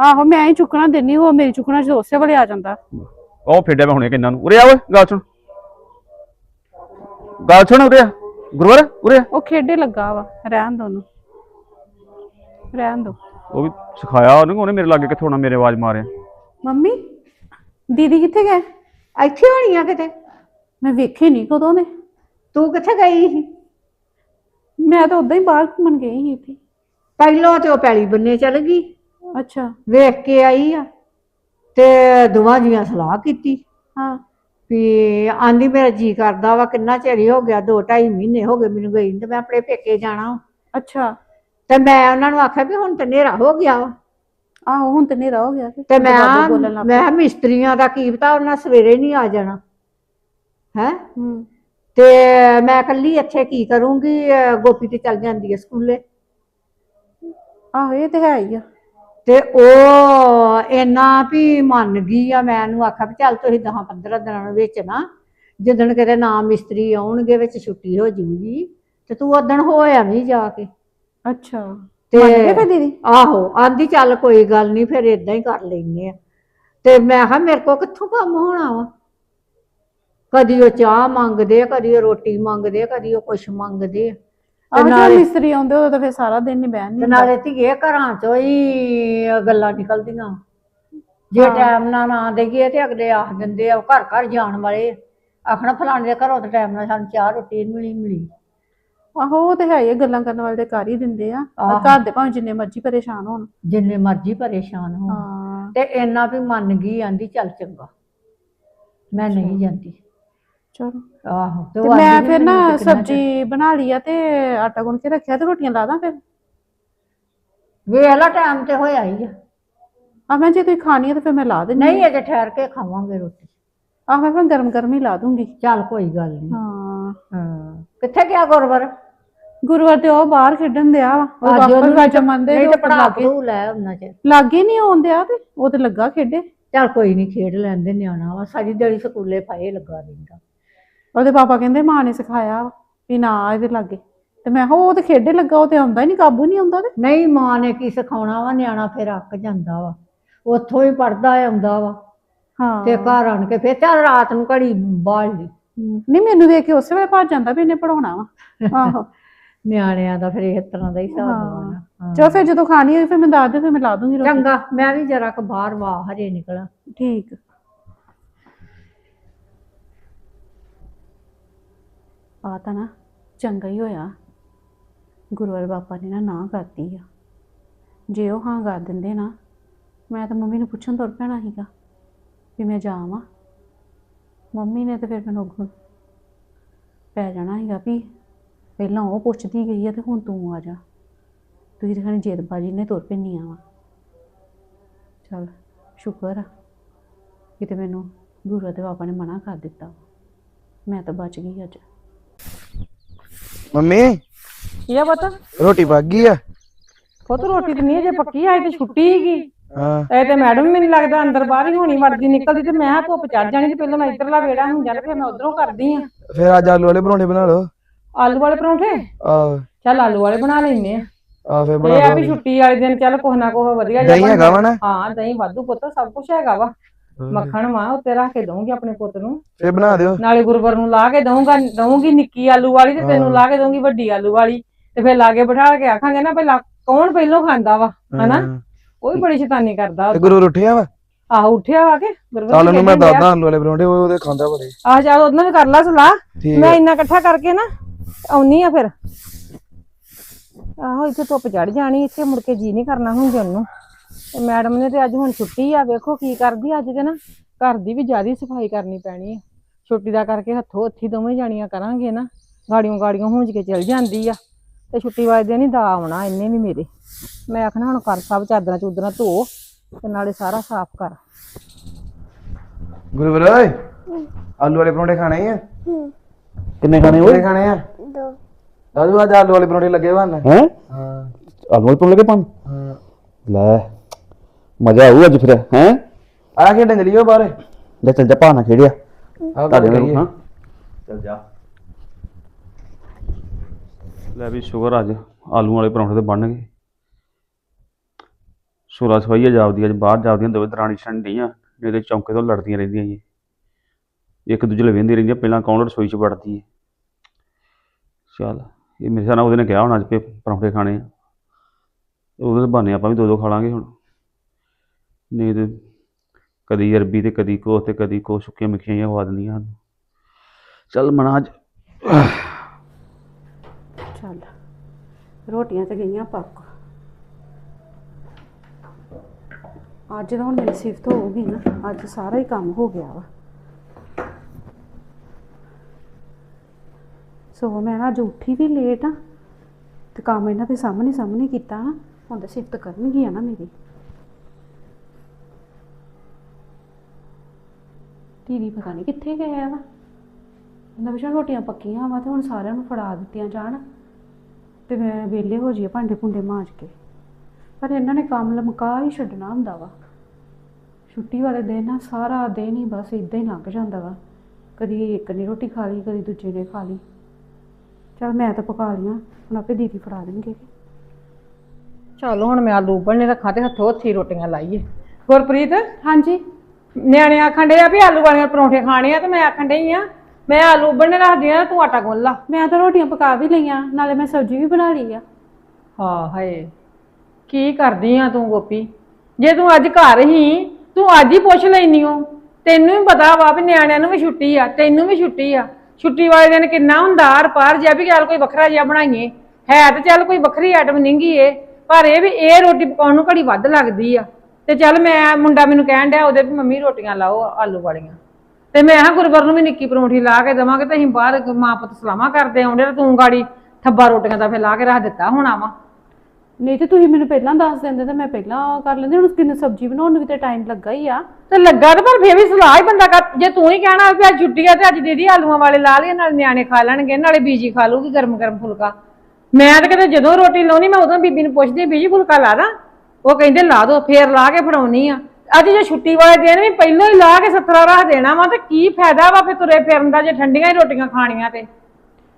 ਆਹੋ ਮੈਂ ਹੀ ਚੁੱਕਣਾ ਦਿੰਨੀ ਉਹ ਮੇਰੀ ਚੁੱਕਣਾ ਜਦੋਂ ਉਸੇ ਵੇਲੇ ਆ ਜਾਂਦਾ। ਉਹ ਫੇਡਿਆ ਮੈਂ ਹੁਣੇ ਕਿੰਨਾਂ ਨੂੰ। ਉਰੇ ਆ ਓਏ ਗੱਲ ਸੁਣ। ਗੱਲ ਸੁਣ ਉਰੇ ਆ। ਗੁਰਵਰ ਉਰੇ ਆ। ਉਹ ਖੇਡੇ ਲੱਗਾ ਵਾ ਰਹਿਣ ਦੋ ਉਹਨੂੰ। ਰਹਿਣ ਦੋ। ਉਹ ਵੀ ਸਿਖਾਇਆ ਉਹਨੂੰ ਉਹਨੇ ਮੇਰੇ ਲਾਗੇ ਕਿੱਥੋਂ ਆਉਣਾ ਮੇਰੇ ਆਵਾਜ਼ ਮਾਰਿਆ। ਮੰਮੀ ਦੀਦੀ ਕਿੱਥੇ ਗਏ? ਇੱਥੇ ਹੋਣੀ ਆ ਕਿਤੇ? ਮੈਂ ਵੇਖੇ ਨਹੀਂ ਕਦੋਂ ਦੇ। ਤੂੰ ਕਿੱਥੇ ਗਈ ਸੀ? ਮੈਂ ਤਾਂ ਉਦਾਂ ਹੀ ਬਾਹਰ ਘੁੰਮਣ ਗਈ ਸੀ ਇੱਥੇ। ਪਹਿਲਾਂ ਤੇ ਉਹ ਪੈਲੀ ਬੰਨੇ ਚਲ ਗਈ। ਅੱਛਾ। ਵੇਖ ਕੇ ਆਈ ਆ ਤੇ ਦੋਵਾਂ ਜੀਆਂ ਸਲਾਹ ਕੀਤੀ। ਹਾਂ। ਵੀ ਆਂਦੀ ਮੇਰਾ ਜੀ ਕਰਦਾ ਵਾ ਕਿੰਨਾ ਚਿਰ ਹੀ ਹੋ ਗਿਆ 2 2.5 ਮਹੀਨੇ ਹੋ ਗਏ ਮੈਨੂੰ ਗਈ ਨੂੰ ਤੇ ਮੈਂ ਆਪਣੇ ਪੇਕੇ ਜਾਣਾ ਅੱਛਾ। ਤੇ ਮੈਂ ਉਹਨਾਂ ਨੂੰ ਆਖਿਆ ਵੀ ਹੁਣ ਤੇ ਹਨੇਰਾ ਹੋ ਗਿਆ ਵਾ। ਆਹੋ ਹੁਣ ਤੇ ਨੇਰਾ ਹੋ ਗਿਆ ਤੇ ਮੈਂ ਮੈਂ ਕਿਹਾ ਮਿਸਤਰੀਆਂ ਦਾ ਕੀ ਪਤਾ ਉਹਨਾਂ ਸਵੇਰੇ ਨਹੀਂ ਆ ਜਾਣਾ। ਹੈ? ਹੂੰ। ਤੇ ਮੈਂ ਇਕੱਲੀ ਇੱਥੇ ਕੀ ਕਰੂੰਗੀ? ਗੋਪੀ ਤੇ ਚੱਲ ਜਾਂਦੀ ਹੈ ਸਕੂਲੇ। ਆਹੋ ਇਹ ਤੇ ਹੈ ਹੀ ਆ। ਤੇ ਉਹ ਇੰਨਾ ਵੀ ਮੰਨ ਗਈ ਆ ਮੈਂ ਉਹਨੂੰ ਆਖਿਆ ਵੀ ਚੱਲ ਤੁਸੀਂ 10 15 ਦਿਨਾਂ ਵਿੱਚ ਨਾ ਜਿੱਦਣ ਕਿਤੇ ਨਾ ਮਿਸਤਰੀ ਆਉਣਗੇ ਵਿੱਚ ਛੁੱਟੀ ਹੋ ਜੂਗੀ ਤੇ ਤੂੰ ਉਦਣ ਹੋ ਆਵੀਂ ਜਾ ਕੇ। ਅੱਛਾ। ਮੰਨ ਗਏ ਤੇ ਫਿਰ ਦੀਦੀ? ਆਹੋ ਆਂਦੀ ਚੱਲ ਕੋਈ ਗੱਲ ਨਹੀਂ ਫਿਰ ਇਦਾਂ ਹੀ ਕਰ ਲੈਨੇ ਆ। ਤੇ ਮੈਂ ਕਿਹਾ ਮੇਰੇ ਕੋ ਕਿੱਥੋਂ ਕੰਮ ਹੋਣਾ ਵਾ? ਕਦੀ ਉਹ ਚਾਹ ਮੰਗਦੇ ਆ ਕਦੀ ਉਹ ਰੋਟੀ ਮੰਗਦੇ ਆ ਕਦੀ ਉਹ ਕੁਛ ਮੰਗਦੇ ਆ। ਆਹ ਨਾਲੇ ਮਿਸਤਰੀ ਆਉਂਦੇ ਉਦੋਂ ਤਾਂ ਫਿਰ ਸਾਰਾ ਦਿਨ ਨਹੀਂ ਬਹਿਣ ਤੇ ਨਹੀਂ ਨਾਲੇ ਧੀਏ ਘਰਾਂ ਚੋਂ ਹੀ ਗੱਲਾਂ ਨਿਕਲਦੀਆਂ। ਜੇ ਹਾਂ। ਟਾਈਮ ਨਾਲ ਨਾ ਦੇਈਏ ਤੇ ਅਗਲੇ ਆਖ ਦਿੰਦੇ ਆ ਉਹ ਘਰ ਘਰ ਜਾਣ ਵਾਲੇ ਆਖਣਾ ਫਲਾਣੇ ਦੇ ਘਰੋਂ ਤੇ ਟਾਈਮ ਨਾਲ ਸਾਨੂੰ ਚਾਹ ਰੋਟੀ ਨੀ ਮਿਲੀ ਮਿਲੀ। ਆਹੋ ਉਹ ਤੇ ਹੈ ਹੀ ਆ, ਗੱਲਾਂ ਕਰਨ ਵਾਲੇ ਤੇ ਕਰ ਹੀ ਦਿੰਦੇ ਆ। ਆਹੋ। ਘਰ ਦੇ ਭਾਵੇਂ ਜਿੰਨੇ ਮਰਜ਼ੀ ਪਰੇਸ਼ਾਨ ਹੋਣ। ਜਿੰਨੇ ਮਰਜ਼ੀ ਪਰੇਸ਼ਾਨ ਹੋਣ। ਹਾਂ। ਤੇ ਇੰਨਾ ਵੀ ਮੰਨ ਗਈ ਆਂਦੀ ਚੱਲ ਚੰਗਾ। ਮੈਂ ਨਹੀਂ ਜਾਂਦੀ। ਚਲੋ। ਆਹੋ ਤੇ ਉਹ ਮੈਂ ਆਂਦੀ ਫਿਰ ਨਾ ਮੈਨੂੰ ਸਬਜ਼ੀ ਬਣਾ ਲਈ ਆ ਤੇ ਆਟਾ ਗੁੰਨ ਕੇ ਰੱਖਿਆ ਤੇ ਰੋਟੀਆਂ ਲਾ ਦਾਂ ਫਿਰ। ਵੇਖ ਲਾ ਟਾਈਮ ਤੇ ਹੋਇਆ ਹੀ ਆ। ਆ ਮੈਂ ਜੇ ਤੁਸੀਂ ਖਾਣੀ ਆ ਤੇ ਫਿਰ ਮੈਂ ਲਾ ਦਿੰਦੀ ਨਹੀਂ ਅਜੇ ਠਹਿਰ ਕੇ ਖਾਵਾਂਗੇ ਰੋਟੀ। ਆ ਮੈਂ ਫਿਰ ਗਰਮ ਗਰਮ ਹੀ ਲਾ ਦੂੰਗੀ। ਚੱਲ ਕੋਈ ਗੱਲ ਨਹੀਂ ਹਾਂ। ਹਾਂ। ਕਿੱਥੇ ਗਿਆ ਗੁਰਵਰ? ਗੁਰੂਵਾਰ ਤੇ ਉਹ ਬਾਹਰ ਖੇਡਣ ਦਿਆ ਵਾ। ਉਹ ਅੱਜ ਪਾਪਾ ਉਹਨੂੰ ਵੀ ਵਾਜਾ ਮੰਨਦੇ ਨਹੀਂ ਤੇ ਪੜਾ ਪੜੂ ਲੈ ਉਹਨਾਂ ਚ। ਲਾਗੇ ਨਹੀਂ ਆਉਂਦਿਆ ਤੇ ਉਹ ਤੇ ਲੱਗਾ ਖੇਡੇ। ਚੱਲ ਕੋਈ ਨਹੀਂ ਖੇਡ ਲੈਂਦੇ ਨਿਆਣਾ ਵਾ। ਸਾਰੀ ਦਿਹਾੜੀ ਸਕੂਲੇ ਪਾਏ ਲੱਗਾ ਰਹਿੰਦਾ। ਉਹਦੇ ਪਾਪਾ ਕਹਿੰਦੇ ਮਾਂ ਨੇ ਸਿਖਾਇਆ ਵਾ ਵੀ ਨਾ ਇਹਦੇ ਲਾਗੇ। ਤੇ ਮੈਂ ਕਿਹਾ ਉਹ ਤੇ ਖੇਡੇ ਲੱਗਾ ਉਹ ਤੇ ਆਉਂਦਾ ਹੀ ਨਹੀਂ ਕਾਬੂ ਨਹੀਂ ਆਉਂਦਾ ਤੇ। ਨਹੀਂ ਮਾਂ ਨੇ ਕੀ ਸਿਖਾਉਣਾ ਵਾ? ਨਿਆਣਾ ਫਿਰ ਅੱਕ ਜਾਂਦਾ ਵਾ। ਉੱਥੋਂ ਹੀ ਪੜਦਾ ਆਉਂਦਾ ਵਾ। ਹਾਂ। ਤੇ ਘਰ ਆਣ ਕੇ ਫਿਰ ਚੱਲ ਰਾਤ ਨੂੰ ਘੜੀ ਬਾਲ ਲਈ ਨਹੀਂ ਮੈਨੂੰ ਵੇਖ ਕੇ ਉਸੇ ਵੇਲੇ ਭੱਜ ਜਾਂਦਾ ਵੀ ਇਹਨੇ ਪੜਾਉਣਾ ਵਾ। ਆਹੋ। ਨਿਆਣਿਆਂ ਦਾ ਫਿਰ ਇਸ ਤਰ੍ਹਾਂ ਦਾ ਹੀ ਹਿਸਾਬ ਹਾਂ। ਚਲੋ ਫਿਰ ਜਦੋਂ ਖਾਣੀ ਹੋਈ ਫਿਰ ਮੈਂ ਦੱਸ ਦੇ ਫਿਰ ਮੈਂ ਲਾ ਦੂੰਗੀ ਰੋਟੀ। ਚੰਗਾ ਮੈਂ ਵੀ ਜਰਾ ਕੁ ਬਾਹਰ ਵਾਹ ਹਜੇ ਨਿਕਲਾਂ। ਠੀਕ। ਆ ਤਾਂ ਨਾ ਚੰਗਾ ਹੀ ਹੋਇਆ। ਗੁਰੂਵਾਰ ਬਾਪਾ ਨੇ ਨਾ ਨਾ ਕਰਤੀ ਆ। ਜੇ ਉਹ ਹਾਂ ਕਰ ਦਿੰਦੇ ਨਾ ਮੈਂ ਤਾਂ ਮੰਮੀ ਨੂੰ ਪੁੱਛਣ ਤੁਰ ਪੈਣਾ ਸੀਗਾ ਵੀ ਮੈਂ ਜਾਵਾਂ। ਮੰਮੀ ਨੇ ਤੇ ਫਿਰ ਮੈਨੂੰ ਅੱਗੋਂ ਪੈ ਜਾਣਾ ਸੀਗਾ ਵੀ ਪਹਿਲਾਂ ਉਹ ਪੁੱਛਦੀ ਗਈ ਆ ਤੇ ਹੁਣ ਤੂੰ ਆ ਜਾ। ਤੁਸੀਂ ਤੇ ਖਾਣੀ ਜੇਦਬਾਜੀ ਨੇ ਤੁਰ ਪੈਣੀਆਂ ਵਾ। ਚਲ ਸ਼ੁਕਰ ਆ। ਕਿਤੇ ਮੈਨੂੰ ਗੁਰੂ ਦੇ ਬਾਬਾ ਨੇ ਮਨਾ ਕਰ ਦਿੱਤਾ। ਮੈਂ ਤਾਂ ਬਚ ਗਈ ਅੱਜ। ਮੰਮੀ? ਕੀ ਆ ਪਤਾ? ਰੋਟੀ ਪੱਕ ਗਈ ਆ? ਪੁੱਤ ਰੋਟੀ ਤੇ ਨਹੀਂ ਜੇ ਪੱਕੀ ਆਈ ਤੇ ਛੁੱਟੀ ਹੀਗੀ ਹਾਂ। ਇਹ ਤੇ ਮੈਡਮ ਮੈਨੂੰ ਲੱਗਦਾ ਅੰਦਰ ਬਾਹਰ ਹੀ ਹੋਣੀ ਵਰਦੀ ਨਿਕਲਦੀ ਤੇ ਮੈਂ ਕਿਹਾ ਧੁੱਪ ਚੜ ਜਾਣੀ ਤੇ ਪਹਿਲਾਂ ਮੈਂ ਇੱਧਰਲਾ ਵੇੜਾ ਹੁਣ ਜਾਣਾ ਫਿਰ ਮੈਂ ਉਧਰੋਂ ਕਰਦੀ ਆ ਫਿਰ ਅੱਜ ਆਲੂ ਵਾਲੇ ਪਰੌਂਠੇ ਬਣਾ ਲਓ। ਆਲੂ ਵਾਲੇ ਪਰੌਂਠੇ? ਆ ਚੱਲ ਆਲੂ ਵਾਲੇ ਬਣਾ ਲੈਨੇ ਆ ਆ ਫਿਰ ਇਹ ਬਣਾ ਆ ਵੀ ਛੁੱਟੀ ਵਾਲੇ ਦਿਨ ਚੱਲ ਕੁਛ ਨਾ ਕੁਛ ਵਧੀਆ ਜਿਹਾ ਦਹੀਂ ਹੈਗਾ ਵਾ ਨਾ? ਹਾਂ ਦਹੀਂ ਵਾਧੂ ਪੁੱਤ ਸਭ ਕੁਝ ਹੈਗਾ ਵਾ। ਮੱਖਣ ਵਾ ਉੱਤੇ ਰੱਖ ਕੇ ਦਊਂਗੀ ਆਪਣੇ ਪੁੱਤ ਨੂੰ। ਫਿਰ ਬਣਾ ਦਿਓ। ਨਾਲੇ ਗੁਰਵਰ ਨੂੰ ਲਾ ਕੇ ਦਊਂਗਾ ਦਊਂਗੀ ਨਿੱਕੀ ਆਲੂ ਵਾਲੀ ਤੇ ਤੈਨੂੰ ਲਾ ਕੇ ਦਊਂਗੀ ਵੱਡੀ ਆਲੂ ਵਾਲੀ। ਤੇ ਫਿਰ ਲਾਗੇ ਬਿਠਾ ਕੇ ਆਖਾਂਗੇ ਨਾ ਪਹਿਲਾਂ ਕੌਣ ਪਹਿਲੋਂ ਖਾਂਦਾ ਵਾ ਹਨਾ। ਉਹ ਵੀ ਬੜੀ ਸ਼ੈਤਾਨੀ ਕਰਦਾ ਤੇ ਗੁਰੂ ਉੱਠਿਆ ਵਾ? ਆਹੋ ਉੱਠਿਆ ਵਾ ਕੇ? ਚੱਲ ਉਹਨੂੰ ਮੈਂ। ਦੱਸਦਾ ਆਲੂ ਵਾਲੇ ਪਰੌਂਠੇ ਉਹ ਉਹਦੇ ਖਾਂਦਾ ਬੜੇ। ਆਹ ਚੱਲ ਉਹਦੇ ਨਾਲ ਵੀ ਕਰ ਲਾ ਸਲਾਹ। ਠੀਕ ਮੈਂ ਹੈ ਇੰਨਾ ਇਕੱਠਾ ਕਰਕੇ ਨਾ ਆਉਣੀ ਆ ਫਿਰ। ਆਹੋ ਇੱਥੇ ਧੁੱਪ ਚੜ ਜਾਣੀ ਇੱਥੇ ਮੁੜ ਕੇ ਜੀ ਨਹੀਂ ਕਰਨਾ ਹੁਣ ਜਨ ਨੂੰ। ਤੇ ਮੈਡਮ ਨੇ ਤੇ ਅੱਜ ਹੁਣ ਛੁੱਟੀ ਆ ਵੇਖੋ ਕੀ ਕਰਦੀ ਅੱਜ ਤੇ ਨਾ। ਘਰ ਦੀ ਵੀ ਜ਼ਿਆਦਾ ਸਫ਼ਾਈ ਕਰਨੀ ਪੈਣੀ ਆ। ਛੁੱਟੀ ਦਾ ਕਰਕੇ ਹੱਥੋਂ ਹੱਥੀ ਦੋਵੇਂ ਜਾਣੀਆਂ ਕਰਾਂਗੇ ਨਾ। ਗਾੜੀਆਂ ਗਾੜੀਆਂ ਹੁੰਜ ਕੇ ਚਲ ਜਾਂਦੀ ਆ। ਤੇ ਛੁੱਟੀ ਵਾਲੇ ਦਿਨ ਹੀ ਦਾ ਆਉਣਾ ਇੰਨੇ ਵੀ ਮੇਰੇ। ਮੈਂ ਆਖਣਾ ਹੁਣ ਕਰ ਸਭ ਚਾਦਰਾਂ ਚੂਦਰਾਂ ਧੋ ਤੇ ਨਾਲੇ ਸਾਰਾ ਸਾਫ਼ ਕਰ। ਗੁਰੂ ਓਏ ਆਲੂ ਵਾਲੇ ਪਰੌਂਠੇ ਖਾਣੇ ਆ? ਕਿੰਨੇ ਖਾਣੇ ਕਿਹੜੇ ਖਾਣੇ ਆ? ਦੋ। ਦਾਦੂ ਅੱਜ ਆਲੂ ਵਾਲੇ ਪਰੌਂਠੇ ਲੱਗੇ ਬਣ ਹੈ? ਹਾਂ। ਆਲੂ ਤੋਂ ਲੱਗੇ ਪੰਨ ਹਾਂ। ਲੈ ਮਜ਼ਾ ਆਊ ਅੱਜ ਫਿਰ ਹੈ? ਆ ਖੇਡਣ ਚਲੀਓ ਬਾਹਰ। ਲੈ ਚੱਲ ਜਾ ਭਾਣਾ ਖੇੜਿਆ ਆ ਤੁਹਾਡੇ ਹਾਂ। ਚੱਲ ਜਾ। ਲੈ ਵੀ ਸ਼ੁਕਰ ਅੱਜ ਆਲੂ ਵਾਲੇ ਪਰੌਂਠੇ ਤੇ ਬਣ ਗਏ ਸੋਲਾ ਸਫਾਈਆ ਜਾਪਦੀ ਅੱਜ ਬਾਹਰ ਜਾਪਦੀਆਂ ਦੋਵੇਂ ਦਰਾਣੀ ਛੰਡੀਆਂ ਇਹਦੇ ਚੌਂਕੇ ਤੋਂ ਲੜਦੀਆਂ ਰਹਿੰਦੀਆਂ ਜੀ। ਇੱਕ ਦੂਜੇ ਨਾਲ ਵੇਂਦੀ ਰਹਿੰਦੀਆਂ, ਪਹਿਲਾਂ ਕੌਣ ਰਸੋਈ 'ਚ ਵੜਦੀ ਹੈ ਚੱਲ, ਇਹ ਮੇਰੇ ਸਾਹ ਉਹਦੇ ਨੇ ਕਿਹਾ ਹੁਣ ਅੱਜ ਪੇ ਪਰੌਂਠੇ ਖਾਣੇ ਆ। ਉਹਦੇ ਬਹਾਨੇ ਆਪਾਂ ਵੀ ਦੋ ਦੋ ਖਾ ਲਾਂਗੇ ਹੁਣ। ਨਹੀਂ ਤੇ ਕਦੀ ਅਰਬੀ ਤੇ ਕਦੀ ਕੋ ਤੇ ਕਦੀ ਕੋ ਸੁੱਕੀਆਂ ਮਿੱਠੀਆਂ ਜਿਹੀਆਂ ਖਵਾ ਦਿੰਦੀਆਂ ਹਨ ਚੱਲ ਮਨਾ ਅੱਜ। ਚੱਲ, ਰੋਟੀਆਂ ਤੇ ਗਈਆਂ ਪੱਕ। ਅੱਜ ਤਾਂ ਹੁਣ ਮੇਰੀ ਸਿਫਤ ਹੋ ਗਈ ਨਾ, ਅੱਜ ਸਾਰਾ ਹੀ ਕੰਮ ਹੋ ਗਿਆ ਵਾ। ਸੋ ਮੈਂ ਨਾ ਅੱਜ ਉੱਠੀ ਵੀ ਲੇਟ ਆ, ਤੇ ਕੰਮ ਇਹਨਾਂ ਦੇ ਸਾਹਮਣੇ ਸਾਹਮਣੇ ਕੀਤਾ ਨਾ, ਹੁਣ ਤਾਂ ਸਿਫਤ ਕਰਨਗੀ ਆ ਨਾ ਮੇਰੀ। ਦੀਦੀ ਪਤਾ ਨਹੀਂ ਕਿੱਥੇ ਗਏ ਆ ਵਾ। ਇਹਨਾਂ ਵਿੱਚ ਰੋਟੀਆਂ ਪੱਕੀਆਂ ਵਾ ਤੇ ਹੁਣ ਸਾਰਿਆਂ ਨੂੰ ਫੜਾ ਦਿੱਤੀਆਂ ਜਾਣ। ਤੇ ਮੈਂ ਵਿਹਲੇ ਹੋ ਜਾਈਏ ਭਾਂਡੇ ਭੁੰਡੇ ਮਾਂਜ ਕੇ। ਪਰ ਇਹਨਾਂ ਨੇ ਕੰਮ ਲਮਕਾ ਹੀ ਛੱਡਣਾ ਹੁੰਦਾ ਵਾ। ਛੁੱਟੀ ਵਾਲੇ ਦਿਨ ਨਾ ਸਾਰਾ ਦਿਨ ਹੀ ਬਸ ਇਦਾਂ ਹੀ ਲੰਘ ਜਾਂਦਾ ਵਾ। ਕਦੀ ਇੱਕ ਨੇ ਰੋਟੀ ਖਾ ਲਈ ਕਦੀ ਦੂਜੇ ਨੇ ਖਾ ਲਈ। ਚਲ ਮੈਂ ਤਾਂ ਪਕਾ ਲਈਆਂ ਹੁਣ ਆਪੇ ਦੀਦੀ ਫੜਾ ਦੇਣਗੇ। ਚਲ ਹੁਣ ਮੈਂ ਆਲੂ ਉਬਲਣੇ ਰੱਖਾਂ ਤੇ ਹੱਥੋਂ ਹੱਥੀ ਰੋਟੀਆਂ ਲਾਈਏ। ਗੁਰਪ੍ਰੀਤ? ਹਾਂਜੀ। ਨਿਆਣੇ ਆਖਣ ਡੇ ਆ ਵੀ ਆਲੂ ਵਾਲੀਆਂ ਪਰੌਂਠੇ ਖਾਣੇ ਆ ਤੇ ਮੈਂ ਆਖਣ ਡਈ ਆ ਮੈਂ ਆਲੂ ਉਬਲਣੇ ਰੱਖਦੀ ਆ ਤੂੰ ਆਟਾ ਗੁੰਨ ਲਾ। ਮੈਂ ਤਾਂ ਰੋਟੀਆਂ ਪਕਾ ਵੀ ਲਈਆਂ ਨਾਲੇ ਮੈਂ ਸਬਜ਼ੀ ਵੀ ਬਣਾ ਲਈ ਆ। ਹਾਂ ਹਾਏ। ਕੀ ਕਰਦੀ ਆ ਤੂੰ ਗੋਪੀ? ਜੇ ਤੂੰ ਅੱਜ ਘਰ ਹੀ ਤੂੰ ਅੱਜ ਹੀ ਪੁੱਛ ਲੈਨੀ ਓ। ਤੈਨੂੰ ਵੀ ਪਤਾ ਵਾ ਵੀ ਨਿਆਣਿਆਂ ਨੂੰ ਵੀ ਛੁੱਟੀ ਆ, ਤੈਨੂੰ ਵੀ ਛੁੱਟੀ ਆ। ਛੁੱਟੀ ਵਾਲੇ ਦਿਨ ਕਿੰਨਾ ਹੁੰਦਾ ਆਰ ਪਾਰ ਜਿਹਾ ਵੀ ਗੱਲ ਕੋਈ ਵੱਖਰਾ ਜਿਹਾ ਬਣਾਈਏ। ਹੈ ਤੇ ਚੱਲ ਕੋਈ ਵੱਖਰੀ ਆਈਟਮ ਨਹੀਂਗੀ ਏ, ਪਰ ਇਹ ਵੀ ਇਹ ਰੋਟੀ ਪਕਾਉਣ ਨੂੰ ਘੜੀ ਵੱਧ ਲੱਗਦੀ ਆ। ਤੇ ਚੱਲ ਮੈਂ, ਮੁੰਡਾ ਮੈਨੂੰ ਕਹਿਣ ਡਿਆ, ਉਹਦੇ ਵੀ ਮੰਮੀ ਰੋਟੀਆਂ ਲਾਓ, ਆਲੂ ਵਾਲੀਆਂ। ਤੇ ਮੈਂ ਹਾਂ ਗੁਰਬਰ ਨੂੰ ਵੀ ਨਿੱਕੀ ਪਰੌਂਠੀ ਲਾ ਕੇ ਦੇਵਾਂਗੇ ਤੇ ਅਸੀਂ ਬਾਹਰ ਮਾਂ ਪੁੱਤ ਸਲਾਮਾਂ ਕਰਦੇ ਆਉਂਦੇ ਤੇ ਤੂੰ ਗਾੜੀ ਥੱਬਾ ਰੋਟੀਆਂ ਦਾ ਫਿਰ ਲਾ ਕੇ ਰੱਖ ਦਿੱਤਾ ਹੋਣਾ ਵਾ। ਨਹੀਂ ਤੇ ਤੁਸੀਂ ਮੈਨੂੰ ਪਹਿਲਾਂ ਦੱਸ ਦਿੰਦੇ ਤਾਂ ਮੈਂ ਪਹਿਲਾਂ ਕਰ ਲੈਂਦੀ, ਹੁਣ ਕਿੰਨੀ ਸਬਜ਼ੀ ਬਣਾਉਣ ਨੂੰ ਵੀ ਤੇ ਟਾਈਮ ਲੱਗਾ ਹੀ ਆ। ਤੇ ਲੱਗਾ ਤੇ ਪਰ ਫੇਰ ਵੀ ਸਲਾਹ ਹੀ ਬੰਦਾ ਕਰ, ਜੇ ਤੂੰ ਹੀ ਕਹਿਣਾ ਵੀ ਅੱਜ ਛੁੱਟੀ ਤੇ ਅੱਜ ਦੀਦੀ ਆਲੂਆਂ ਵਾਲੇ ਲਾ ਲਈਏ ਨਾਲ ਨਿਆਣੇ ਖਾ ਲੈਣਗੇ, ਨਾਲੇ ਬੀਜੀ ਖਾ ਲੂਗੀ ਗਰਮ ਗਰਮ ਫੁਲਕਾ। ਮੈਂ ਤਾਂ ਕਿਤੇ ਜਦੋਂ ਰੋਟੀ ਲਾਉਣੀ, ਮੈਂ ਉਦੋਂ ਬੀਬੀ ਨੂੰ ਪੁੱਛਦੀ, ਬੀਜੀ ਫੁਲਕਾ ਲਾ ਦਾਂ? ਉਹ ਕਹਿੰਦੇ ਲਾ ਦੋ, ਫੇਰ ਲਾ ਕੇ ਫੜਾਉਣੀ ਆ। ਅੱਜ ਜੇ ਛੁੱਟੀ ਵਾਲੇ ਦਿਨ ਵੀ ਪਹਿਲਾਂ ਹੀ ਲਾ ਕੇ ਸੱਤਰਾ ਰੱਖ ਦੇਣਾ ਵਾ ਤੇ ਕੀ ਫਾਇਦਾ ਵਾ ਫੇ ਤੁਰੇ ਫਿਰਨ ਦਾ, ਜੇ ਠੰਡੀਆਂ ਹੀ ਰੋਟੀਆਂ ਖਾਣੀਆਂ ਤੇ।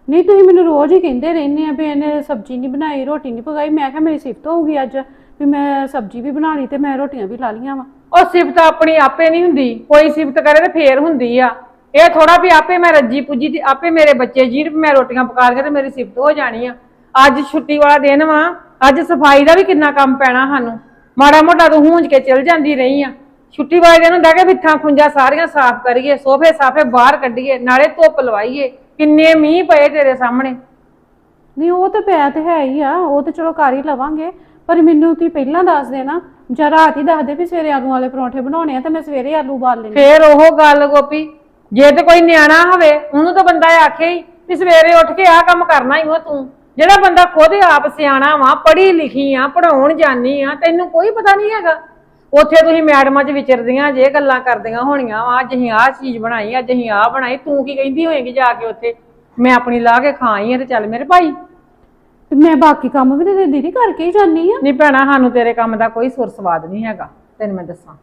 ਨਹੀਂ, ਤੁਸੀਂ ਮੈਨੂੰ ਰੋਜ਼ ਹੀ ਕਹਿੰਦੇ ਰਹਿੰਦੇ ਆ ਵੀ ਇਹਨੇ ਸਬਜ਼ੀ ਨਹੀਂ ਬਣਾਈ, ਰੋਟੀ ਨਹੀਂ ਪਕਾਈ। ਮੈਂ ਕਿਹਾ ਮੇਰੀ ਸਿਫਤ ਹੋਊਗੀ ਅੱਜ ਵੀ ਮੈਂ ਸਬਜ਼ੀ ਵੀ ਬਣਾ ਲਈ ਤੇ ਮੈਂ ਰੋਟੀਆਂ ਵੀ ਲਾ ਲੀਆਂ ਵਾ। ਉਹ ਸਿਫਤ ਆਪਣੀ ਆਪੇ ਨਹੀਂ ਹੁੰਦੀ। ਕੋਈ ਸਿਫਤ ਕਰੇ ਤੇ ਫੇਰ ਹੁੰਦੀ ਆ। ਇਹ ਥੋੜਾ ਵੀ ਆਪੇ ਮੈਂ ਰੱਜੀ ਪੁੱਜੀ ਤੇ ਆਪੇ ਮੇਰੇ ਬੱਚੇ ਜੀ ਮੈਂ ਰੋਟੀਆਂ ਪਕਾ ਕੇ ਤੇ ਮੇਰੀ ਸਿਫਤ ਹੋ ਜਾਣੀ ਆ। ਅੱਜ ਛੁੱਟੀ ਵਾਲਾ ਦਿਨ ਵਾ। ਅੱਜ ਸਫ਼ਾਈ ਦਾ ਵੀ ਕਿੰਨਾ ਕੰਮ ਪੈਣਾ ਸਾਨੂੰ। ਮਾੜਾ ਮੋਟਾ ਤੂੰ ਹੂੰਝ ਕੇ ਚਲ ਜਾਂਦੀ ਰਹੀ ਆ। ਛੁੱਟੀ ਵਾਲੇ ਦਿਨ ਹੁੰਦਾ ਕਿ ਬਿੱਠਾਂ ਖੁੰਜਾ ਸਾਰੀਆਂ ਸਾਫ਼ ਕਰੀਏ, ਸੋਫੇ ਸਾਫੇ ਬਾਹਰ ਕੱਢੀਏ, ਨਾਲੇ ਧੁੱਪ ਲਵਾਈਏ। ਕਿੰਨੇ ਮੀਂਹ ਪਏ ਤੇਰੇ ਸਾਹਮਣੇ। ਨਹੀਂ ਉਹ ਤਾਂ ਪਿਆ ਤੇ ਹੈ ਹੀ ਆ ਉਹ ਤਾਂ ਚਲੋ ਕਰ ਹੀ ਲਵਾਂਗੇ। ਪਰ ਮੈਨੂੰ ਤੁਸੀਂ ਪਹਿਲਾਂ ਦੱਸ ਦੇਣਾ ਜਾਂ ਰਾਤ ਹੀ ਦੱਸ ਦੇ ਵੀ ਸਵੇਰੇ ਆਲੂ ਵਾਲੇ ਪਰੌਂਠੇ ਬਣਾਉਣੇ ਆ ਤਾਂ ਮੈਂ ਸਵੇਰੇ ਆਲੂ ਉਬਾਲ ਲੈਣੇ ਫੇਰ ਉਹ ਗੱਲ ਗੋਪੀ ਜੇ ਤੇ ਕੋਈ ਨਿਆਣਾ ਹੋਵੇ ਉਹਨੂੰ ਤਾਂ ਬੰਦਾ ਆਖੇ ਹੀ ਵੀ ਸਵੇਰੇ ਉੱਠ ਕੇ ਆਹ ਕੰਮ ਕਰਨਾ ਹੀ ਉਹ ਤੂੰ। ਜਿਹੜਾ ਬੰਦਾ ਖੁਦ ਆਪ ਸਿਆਣਾ ਵਾ ਪੜ੍ਹੀ ਲਿਖੀ ਆ ਪੜਾਉਣ ਜਾਨੀ ਆ ਤੈਨੂੰ ਕੋਈ ਪਤਾ ਨਹੀਂ ਹੈਗਾ। ਉੱਥੇ ਤੁਸੀਂ ਮੈਡਮਾਂ 'ਚ ਵਿਚਰਦੀਆਂ ਜੇ ਗੱਲਾਂ ਕਰਦੀਆਂ ਹੋਣੀਆਂ ਵਾ ਅੱਜ ਅਸੀਂ ਆਹ ਚੀਜ਼ ਬਣਾਈ ਅੱਜ ਅਸੀਂ ਆਹ ਬਣਾਈ ਤੂੰ ਕੀ ਕਹਿੰਦੀ ਹੋਏਗੀ ਜਾ ਕੇ ਉੱਥੇ? ਮੈਂ ਆਪਣੀ ਲਾ ਕੇ ਖਾਈ ਆ ਤੇ ਚੱਲ ਮੇਰੇ ਭਾਈ। ਤੇ ਮੈਂ ਬਾਕੀ ਕੰਮ ਵੀ ਤੇ ਦੀਦੀ ਕਰਕੇ ਹੀ ਜਾਨੀ ਆ। ਨਹੀਂ ਭੈਣਾ ਸਾਨੂੰ ਤੇਰੇ ਕੰਮ ਦਾ ਕੋਈ ਸੁਰ ਸਵਾਦ ਨਹੀਂ ਹੈਗਾ ਤੈਨੂੰ ਮੈਂ ਦੱਸਾਂ।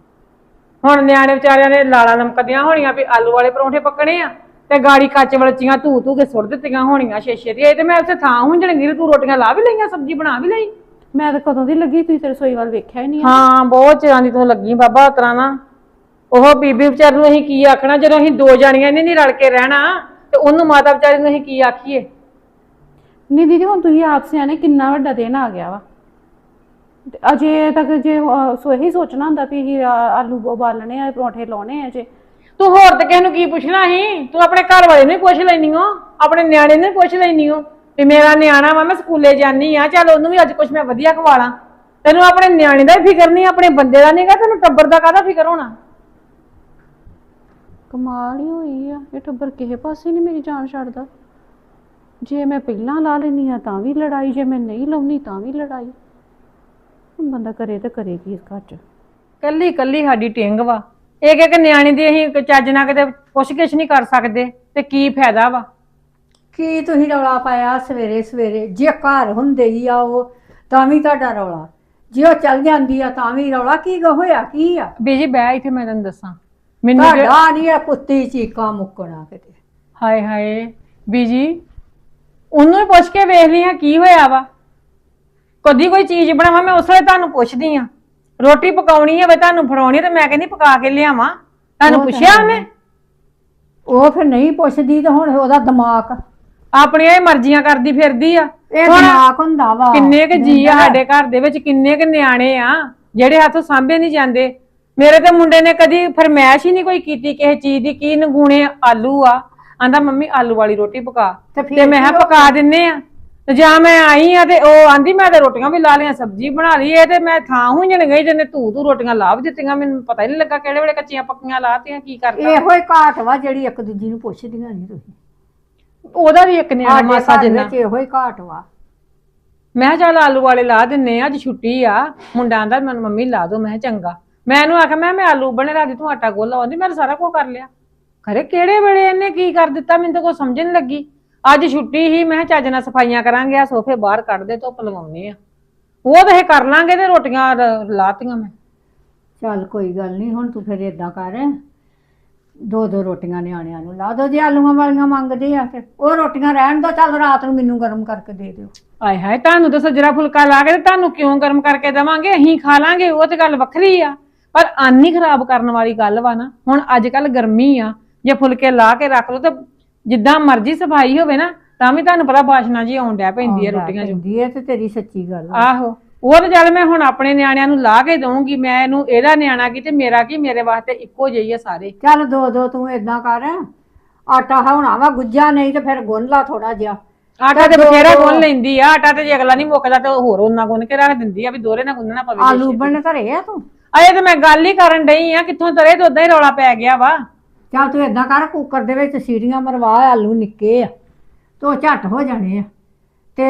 ਹੁਣ ਨਿਆਣੇ ਵਿਚਾਰਿਆਂ ਨੇ ਲਾਲਾ ਲਮਕਦੀਆਂ ਹੋਣੀਆਂ ਵੀ ਆਲੂ ਵਾਲੇ ਪਰੌਂਠੇ ਪੱਕਣੇ ਆ ਤੇ ਗਾੜੀ ਕੱਚ ਵਲਚੀਆਂ ਧੂ ਧੂ ਕੇ ਸੁੱਟ ਦਿੱਤੀਆਂ ਹੋਣੀਆਂ ਛੇ ਤੇ ਇਹ ਤੇ ਮੈਂ ਉੱਥੇ ਥਾਂ ਹੁੰਜਣਗੀ ਤੇ ਤੂੰ ਰੋਟੀਆਂ ਲਾ ਵੀ ਲਈਆਂ ਸਬਜ਼ੀ ਬਣਾ ਵੀ ਲਈ। ਮੈਂ ਤਾਂ ਕਦੋਂ ਦੀ ਲੱਗੀ ਤੁਸੀਂ ਤੇ ਰਸੋਈ ਵੱਲ ਵੇਖਿਆ ਹੀ ਨਹੀਂ ਆ। ਹਾਂ ਬਹੁਤ ਚਿਰਾਂ ਦੀ ਤੂੰ ਲੱਗੀ ਬਾਬਾ ਉਤਰਾ ਨਾ। ਉਹ ਬੀਬੀ ਵਿਚਾਰੀ ਨੂੰ ਅਸੀਂ ਕੀ ਆਖਣਾ ਜਦੋਂ ਅਸੀਂ ਦੋ ਜਾਣੀਆਂ ਨੇ ਨਹੀਂ ਰਲ ਕੇ ਰਹਿਣਾ ਤੇ ਉਹਨੂੰ ਮਾਤਾ ਵਿਚਾਰੀ ਨੂੰ ਅਸੀਂ ਕੀ ਆਖੀਏ? ਨਹੀਂ ਦੀਦੀ ਹੁਣ ਤੁਸੀਂ ਆਪ ਸਿਆਣੇ ਕਿੰਨਾ ਵੱਡਾ ਦਿਨ ਆ ਗਿਆ ਵਾ। ਤੇ ਅਜੇ ਤੱਕ ਜੇ ਅਹ, ਸੋ ਇਹੀ ਸੋਚਣਾ ਹੁੰਦਾ ਵੀ ਆ- ਆਲੂ ਉਬਾਲਣੇ ਆ ਪਰੌਂਠੇ ਲਾਉਣੇ ਆ ਜੇ। ਤੂੰ ਹੋਰ ਤੇ ਕਿਸੇ ਨੂੰ ਕੀ ਪੁੱਛਣਾ ਸੀ? ਤੂੰ ਆਪਣੇ ਘਰ ਵਾਲੇ ਨੂੰ ਹੀ ਪੁੱਛ ਲੈਣੀ ਓ ਆਪਣੇ ਨਿਆਣੇ ਨੂੰ ਹੀ ਪੁੱਛ ਲੈਣੀ ਓ। ਵੀ ਮੇਰਾ ਨਿਆਣਾ ਵਾ ਮੈਂ ਸਕੂਲੇ ਜਾਨੀ ਆ ਚੱਲ ਉਹਨੂੰ ਵੀ ਅੱਜ ਕੁਝ ਮੈਂ ਵਧੀਆ ਖਵਾਲਾਂ ਤੈਨੂੰ ਆਪਣੇ ਨਿਆਣੇ ਦਾ ਹੀ ਫਿਕਰ ਨਹੀਂ ਆਪਣੇ ਬੰਦੇ ਦਾ ਨਹੀਂਗਾ ਤੈਨੂੰ ਟੱਬਰ ਦਾ ਕਾਹਦਾ ਫਿਕਰ ਹੋਣਾ? ਕਮਾਲ ਹੀ ਹੋਈ ਆ ਇਹ ਟੱਬਰ ਕਿਸੇ ਪਾਸੇ ਨਹੀਂ ਮੇਰੀ ਜਾਨ ਛੱਡਦਾ। ਜੇ ਮੈਂ ਪਹਿਲਾਂ ਲਾ ਲੈਣੀ ਆ ਤਾਂ ਵੀ ਲੜਾਈ ਜੇ ਮੈਂ ਨਹੀਂ ਲਾਉਣੀ ਤਾਂ ਵੀ ਲੜਾਈ। ਬੰਦਾ ਕਰੇ ਤਾਂ ਕਰੇ ਕੀ ਇਸ ਘਰ 'ਚ। ਕੱਲੀ ਕੱਲੀ ਸਾਡੀ ਟਿੰਗ ਵਾ। ਇੱਕ ਇੱਕ ਨਿਆਣੇ ਦੀ ਅਸੀਂ ਚੱਜ ਨਾਲ ਕਿਤੇ ਪੁੱਛ-ਗਿੱਛ ਨਹੀਂ ਕਰ ਸਕਦੇ ਤੇ ਕੀ ਫਾਇਦਾ ਵਾ? ਕੀ ਤੁਸੀਂ ਰੌਲਾ ਪਾਇਆ ਸਵੇਰੇ ਸਵੇਰੇ? ਜੇ ਘਰ ਹੁੰਦੇ ਹੀ ਆ ਉਹ ਤਾਂ ਵੀ ਤੁਹਾਡਾ ਰੌਲਾ। ਜੇ ਉਹ ਚੱਲ ਜਾਂਦੀ ਆ ਤਾਂ ਵੀ ਰੌਲਾ ਕੀ ਗ- ਹੋਇਆ ਕੀ ਆ? ਬੀਜੀ ਬਹਿ ਇੱਥੇ ਮੈਂ ਤੈਨੂੰ ਦੱਸਾਂ। ਮੈਨੂੰ ਤੁਹਾਡਾ ਨਹੀਂ ਇਹ ਕੁੱਤੀ ਚੀਕਾਂ ਮੁੱਕਣਾ ਕਿਤੇ। ਹਾਏ ਹਾਏ। ਬੀਜੀ ਉਹਨੂੰ ਹੀ ਪੁੱਛ ਕੇ ਵੇਖ ਲਈ ਆ ਕੀ ਹੋਇਆ ਵਾ। ਕਦੀ ਕੋਈ ਚੀਜ਼ ਬਣਾਵਾਂ ਮੈਂ ਉਸ ਵੇਲੇ ਤੁਹਾਨੂੰ ਪੁੱਛਦੀ ਆ। ਰੋਟੀ ਪਕਾਉਣੀ ਹੋਵੇ ਤੁਹਾਨੂੰ ਫੜਾਉਣੀ ਤੇ ਮੈਂ ਕਹਿੰਦੀ ਪਕਾ ਕੇ ਲਿਆਵਾਂ। ਤੁਹਾਨੂੰ ਉਹ ਤਾਂ ਪੁੱਛਿਆ ਹੈ। ਉਹਨੇ? ਉਹ ਫਿਰ ਨਹੀਂ ਪੁੱਛਦੀ ਤੇ ਹੁਣ ਉਹਦਾ ਦਿਮਾਗ ਆਪਣੀਆਂ ਹੀ ਮਰਜ਼ੀਆਂ ਕਰਦੀ ਫਿਰਦੀ ਆ। ਇਹ ਹੁਣ ਦਿਮਾਗ ਹੁੰਦਾ ਵਾ। ਕਿੰਨੇ ਕ ਜੀ ਆ। ਸਾਡੇ ਘਰ ਦੇ ਵਿੱਚ ਕਿੰਨੇ ਕ ਨਿਆਣੇ ਆ ਜਿਹੜੇ ਹੱਥੋਂ ਸਾਂਭੇ ਨਹੀਂ ਜਾਂਦੇ। ਮੇਰੇ ਤੇ ਮੁੰਡੇ ਨੇ ਕਦੀ ਫਰਮੈਸ਼ ਹੀ ਨਹੀਂ ਕੋਈ ਕੀਤੀ ਕਿਸੇ ਚੀਜ਼ ਦੀ ਕੀ ਨਗੂਣੇ ਆਲੂ ਆ। ਆਂਦਾ ਮੰਮੀ ਆਲੂ ਵਾਲੀ ਰੋਟੀ ਪਕਾ। ਤੇ ਫਿਰ ਤੇ ਮੈਂ ਕਿਹਾ ਪਕਾ ਦਿੰਨੇ ਆ। ਤੇ ਜਾਂ ਮੈਂ ਆਈ ਆ ਤੇ ਉਹ ਆਂਦੀ ਮੈਂ ਤੇ ਰੋਟੀਆਂ ਵੀ ਲਾ ਲਿਆ ਸਬਜ਼ੀ ਬਣਾ ਲਈ। ਇਹ ਤੇ ਮੈਂ ਥਾਂ ਹੁੰਜਣ ਗਈ ਜਿਹਨੇ ਧੂ ਧੂ ਰੋਟੀਆਂ ਲਾ ਵੀ ਦਿੱਤੀਆਂ। ਮੈਨੂੰ ਪਤਾ ਹੀ ਨਹੀਂ ਲੱਗਾ ਕਿਹੜੇ ਵੇਲੇ ਕੱਚੀਆਂ ਪੱਕੀਆਂ ਲਾਤੀਆਂ ਕੀ ਕਰਤਾ। ਇਹੋ ਹੀ ਘਾਟ ਵਾ ਜਿਹੜੀ ਇੱਕ ਦੂਜੀ ਨੂੰ ਪੁੱਛਦੀਆਂ ਨਹੀਂ ਤੁਸੀਂ। ਉਹਦਾ ਵੀ ਇੱਕ ਨਿਆਣਾ ਮਾਸਾ ਜਿੰਨਾ। ਇਹੋ ਹੀ ਘਾਟ ਵਾ। ਮੈਂ ਚੱਲ ਆਲੂ ਵਾਲੇ ਲਾ ਦਿੰਨੇ ਆ ਅੱਜ ਛੁੱਟੀ ਆ। ਮੁੰਡਾ ਆਂਦਾ ਮੈਨੂੰ ਮੰਮੀ ਲਾ ਦੋ ਮੈਂ ਕਿਹਾ ਚੰਗਾ। ਮੈਂ ਇਹਨੂੰ ਆਖਿਆ ਮੈਂ ਮੈਂ ਆਲੂ ਬਣੇ ਰਾਦੀ ਤੂੰ ਆਟਾ ਗੋਲਾ ਆਉਂਦੀ ਮੈਂ ਸਾਰਾ ਕੁਝ ਕਰ ਲਿਆ। ਖਰੇ ਕਿਹੜੇ ਵੇਲੇ ਇਹਨੇ ਕੀ ਕਰ ਦਿੱਤਾ ਮੈਨੂੰ ਤਾਂ ਕੋਈ ਸਮਝ ਨਹੀਂ ਲੱਗੀ। ਅੱਜ ਛੁੱਟੀ ਹੀ ਮੈਂ ਕਿਹਾ ਚੱਜ ਨਾਲ ਸਫਾਈਆਂ ਕਰਾਂਗੇ ਆ ਸੋਫੇ ਬਾਹਰ ਕੱਢ ਦੇ ਧੁੱਪ ਲਵਾਉਣੇ ਆ। ਉਹ ਤਾਂ ਇਹ ਕਰ ਲਾਂਗੇ ਤੇ ਰੋਟੀਆਂ ਰ- ਲਾਤੀਆਂ ਮੈਂ। ਚੱਲ ਕੋਈ ਗੱਲ ਨਹੀਂ ਹੁਣ ਤੂੰ ਫਿਰ ਏਦਾਂ ਕਰ। ਦੋ ਦੋ ਰੋਟੀਆਂ ਨਿਆਣਿਆਂ ਨੂੰ ਲਾ ਦੋ ਜੇ ਆਲੂਆਂ ਵਾਲੀਆਂ ਮੰਗਦੇ ਆ ਤੇ ਉਹ ਰੋਟੀਆਂ ਰਹਿਣ ਦੋ ਚੱਲ ਰਾਤ ਨੂੰ ਮੈਨੂੰ ਗਰਮ ਕਰਕੇ ਦੇ ਦਿਓ। ਆਏ ਹਾਏ ਤੁਹਾਨੂੰ ਤਾਂ ਸੱਜਰਾ ਫੁਲਕਾ ਲਾ ਕੇ ਤੇ ਤੁਹਾਨੂੰ ਕਿਉਂ ਗਰਮ ਕਰਕੇ ਦੇਵਾਂਗੇ? ਅਸੀਂ ਖਾ ਲਾਂਗੇ ਉਹ ਤੇ ਗੱਲ ਵੱਖਰੀ ਆ। ਪਰ ਅੰਨ ਹੀ ਖਰਾਬ ਕਰਨ ਵਾਲੀ ਗੱਲ ਵਾ ਨਾ। ਹੁਣ ਅੱਜ ਕੱਲ ਗਰਮੀ ਆ ਜੇ ਫੁਲਕੇ ਲਾ ਕੇ ਰੱਖ ਲਓ ਤੇ ਜਿੱਦਾਂ ਮਰਜ਼ੀ ਸਫ਼ਾਈ ਹੋਵੇ ਨਾ ਤਾਂ ਵੀ ਤੁਹਾਨੂੰ ਪਤਾ ਬਾਸ਼ਨਾ ਜੀ ਆਉਣ ਡਿਆ ਪੈਂਦੀ ਆ ਰੋਟੀਆਂ 'ਚ। ਪੈਂਦੀ ਹੈ ਤੇ ਤੇਰੀ ਸੱਚੀ ਗੱਲ ਆ। ਆਹੋ। ਉਹ ਤਾਂ ਚੱਲ ਮੈਂ ਹੁਣ ਆਪਣੇ ਨਿਆਣਿਆਂ ਨੂੰ ਲਾ ਕੇ ਦਊਂਗੀ ਮੈਂ ਇਹਨੂੰ ਇਹਦਾ ਨਿਆਣਾ ਕੀ ਤੇ ਮੇਰਾ ਕੀ ਮੇਰੇ ਵਾਸਤੇ ਇੱਕੋ ਜਿਹੀ ਆ ਸਾਰੇ। ਚੱਲ ਦੋ ਦੋ ਤੂੰ ਏਦਾਂ ਕਰ। ਆਟਾ ਹੋਣਾ ਵਾ ਗੁੱਜਾ ਨਹੀਂ ਤੇ ਫਿਰ ਗੁੰਨ ਲਾ ਥੋੜਾ ਜਿਹਾ। ਆਟਾ ਤੇ ਬਥੇਰਾ ਗੁੰਨ ਲੈਂਦੀ ਆ ਆਟਾ ਤੇ ਜੇ ਅਗਲਾ ਨਹੀਂ ਮੁੱਕਦਾ ਤੇ ਹੋਰ ਉਹਨਾਂ ਗੁੰਨ ਕੇ ਰੱਖ ਦਿੰਦੀ ਆ ਵੀ ਦੋਰੇ ਨਾ ਗੁੰਨਣਾ ਪਵੇ। ਆਲੂ ਬਣ ਧਰੇ ਆ ਤੂੰ? ਅਜੇ ਤੇ ਮੈਂ ਗੱਲ ਹੀ ਕਰਨ ਡਈ ਆ ਕਿੱਥੋਂ ਤਰੇ ਤੇ ਉਦਾਂ ਹੀ ਰੌਲਾ ਪੈ ਗਿਆ ਵਾ। ਚੱਲ ਤੂੰ ਏਦਾਂ ਕਰ ਕੁੱਕਰ ਦੇ ਵਿੱਚ ਸੀੜੀਆਂ ਮਰਵਾ ਆਲੂ ਨਿੱਕੇ ਆ। ਤੋ ਝੱਟ ਹੋ ਜਾਣੇ ਆ। ਤੇ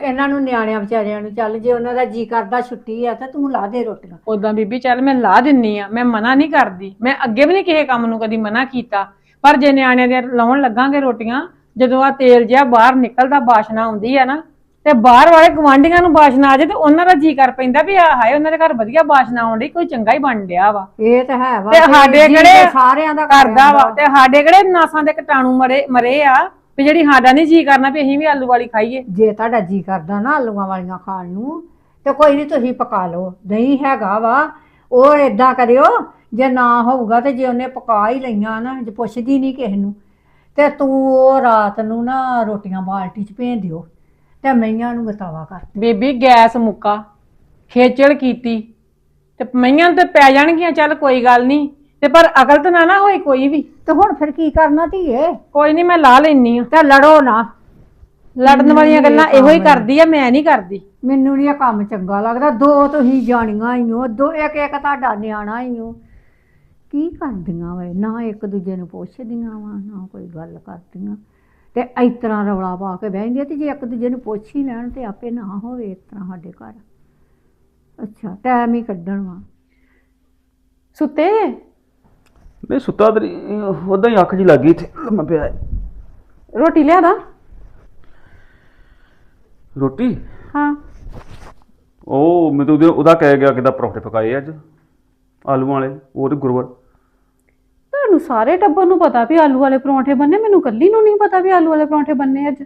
ਇਹਨਾਂ ਨੂੰ ਨਿਆਣਿਆਂ ਵਿਚਾਰਿਆਂ ਨੂੰ ਚੱਲ ਜੇ ਉਹਨਾਂ ਦਾ ਜੀ ਕਰਦਾ ਛੁੱਟੀ ਆ ਤਾਂ ਤੂੰ ਲਾ ਦੇ ਰੋਟੀਆਂ। ਉਦਾਂ ਬੀਬੀ ਚੱਲ ਮੈਂ ਲਾ ਦਿੰਨੀ ਆ ਮੈਂ ਮਨਾ ਨਹੀਂ ਕਰਦੀ। ਮੈਂ ਅੱਗੇ ਵੀ ਨਹੀਂ ਕਿਸੇ ਕੰਮ ਨੂੰ ਕਦੀ ਮਨਾ ਕੀਤਾ। ਪਰ ਜੇ ਨਿਆਣਿਆਂ ਦੇ ਲਾਉਣ ਲੱਗਾਂਗੇ ਰੋਟੀਆਂ ਜਦੋਂ ਆ ਤੇਲ ਜਿਹਾ ਬਾਹਰ ਨਿਕਲਦਾ ਬਾਸ਼ਨਾ ਆਉਂਦੀ ਆ ਨਾ ਤੇ ਬਾਹਰ ਵਾਲੇ ਗਵਾਂਢੀਆਂ ਨੂੰ ਬਾਸ਼ਨਾ ਆ ਜੇ ਤੇ ਉਹਨਾਂ ਦਾ ਜੀ ਕਰ ਪੈਂਦਾ ਵੀ ਆ ਹਾਏ ਉਹਨਾਂ ਦੇ ਘਰ ਵਧੀਆ ਬਾਸ਼ਨਾ ਆਉਣ ਡਈ ਕੋਈ ਚੰਗਾ ਹੀ ਬਣ ਡਿਆ ਵਾ। ਇਹ ਤਾਂ ਹੈ ਵਾ ਤੇ ਸਾਡੇ ਜੀ ਕਿਹੜੇ ਸਾਰਿਆਂ ਦਾ ਕਰਦਾ ਵਾ। ਤੇ ਸਾਡੇ ਕਿਹੜੇ ਨਾਸਾਂ ਦੇ ਕੀਟਾਣੂ ਮਰੇ ਮਰੇ ਆ? ਵੀ ਜਿਹੜੀ ਸਾਡਾ ਨਹੀਂ ਜੀ ਕਰਨਾ ਵੀ ਅਸੀਂ ਵੀ ਆਲੂ ਵਾਲੀ ਖਾਈਏ। ਜੇ ਤੁਹਾਡਾ ਜੀ ਕਰਦਾ ਨਾ ਆਲੂਆਂ ਵਾਲੀਆਂ ਖਾਣ ਨੂੰ ਤੇ ਕੋਈ ਨਹੀਂ ਤੁਸੀਂ ਪਕਾ ਲਓ। ਨਹੀਂ ਹੈਗਾ ਵਾ ਉਹ ਏਦਾਂ ਕਰਿਓ ਜੇ ਨਾ ਹੋਊਗਾ ਤੇ ਜੇ ਉਹਨੇ ਪਕਾ ਹੀ ਲਈਆਂ ਨਾ ਜੇ ਪੁੱਛਦੀ ਨਹੀਂ ਕਿਸੇ ਨੂੰ ਤੇ ਤੂੰ ਉਹ ਰਾਤ ਨੂੰ ਨਾ ਰੋਟੀਆਂ ਬਾਲਟੀ 'ਚ ਭੇਜ ਦਿਓ ਤੇ ਮਈਆਂ ਨੂੰ ਗਤਾਵਾ ਕਰ ਬੀਬੀ ਗੈਸ ਮੁੱਕਾ ਖੇਚਲ ਕੀਤੀ ਤੇ ਮਈਆਂ ਤੇ ਪੈ ਜਾਣਗੀਆਂ ਚੱਲ ਕੋਈ ਗੱਲ ਨਹੀਂ ਤੇ ਪਰ ਅਕਲ ਤਾਂ ਨਾ ਨਾ ਹੋਈ ਕੋਈ ਵੀ। ਤੇ ਹੁਣ ਫਿਰ ਕੀ ਕਰਨਾ ਧੀਏ? ਕੋਈ ਨਹੀਂ ਮੈਂ ਲਾ ਲੈਣੀ ਆ ਤੇ ਲੜੋ ਨਾ। ਲੜਨ ਵਾਲੀਆਂ ਗੱਲਾਂ ਇਹੋ ਹੀ ਕਰਦੀ ਆ ਮੈਂ ਨਹੀਂ ਕਰਦੀ। ਮੈਨੂੰ ਨਹੀਂ ਇਹ ਕੰਮ ਚੰਗਾ ਲੱਗਦਾ। ਦੋ ਤੁਸੀਂ ਜਾਣੀਆਂ ਹੀ ਹੋ ਦੋ ਇੱਕ ਇੱਕ ਤੁਹਾਡਾ ਨਿਆਣਾ ਹੀ ਹੋ। ਕੀ ਕਰਦੀਆਂ ਵੇ? ਨਾ ਇੱਕ ਦੂਜੇ ਨੂੰ ਪੁੱਛਦੀਆਂ ਵਾ ਨਾ ਕੋਈ ਗੱਲ ਕਰਦੀਆਂ। ਤੇ ਇਸ ਤਰ੍ਹਾਂ ਰੌਲਾ ਪਾ ਕੇ ਬਹਿੰਦੀਆਂ ਤੇ ਜੇ ਇੱਕ ਦੂਜੇ ਨੂੰ ਪੁੱਛ ਹੀ ਲੈਣ ਤੇ ਆਪੇ ਨਾ ਹੋਵੇ ਇਸ ਤਰ੍ਹਾਂ ਸਾਡੇ ਘਰ। ਅੱਛਾ ਟਾਈਮ ਹੀ ਕੱਢਣ ਵਾ। ਸੁੱਤੇ ਮੈਂ ਸੁੱਤਾ ਤੇ ਉਦਾਂ ਹੀ ਅੱਖ ਜੀ ਲੱਗ ਗਈ ਇੱਥੇ ਲੰਮਾ ਪਿਆ ਹੈ। ਰੋਟੀ ਲਿਆ ਦਾ ਰੋਟੀ? ਹਾਂ। ਉਹ ਮੈਨੂੰ ਉਹਦੇ- ਉਹਦਾ ਕਹਿ ਗਿਆ ਕਿਦਾ ਪਰੌਂਠੇ ਪਕਾਏ ਅੱਜ ਆਲੂ ਵਾਲੇ ਉਹ ਤੇ ਗੁਰਵਰ। ਤੁਹਾਨੂੰ ਸਾਰੇ ਟੱਬਰ ਨੂੰ ਪਤਾ ਵੀ ਆਲੂ ਵਾਲੇ ਪਰੌਂਠੇ ਬੰਨੇ ਮੈਨੂੰ ਕੱਲੀ ਨੂੰ ਨਹੀਂ ਪਤਾ ਵੀ ਆਲੂ ਵਾਲੇ ਪਰੌਂਠੇ ਬੰਨੇ ਅੱਜ।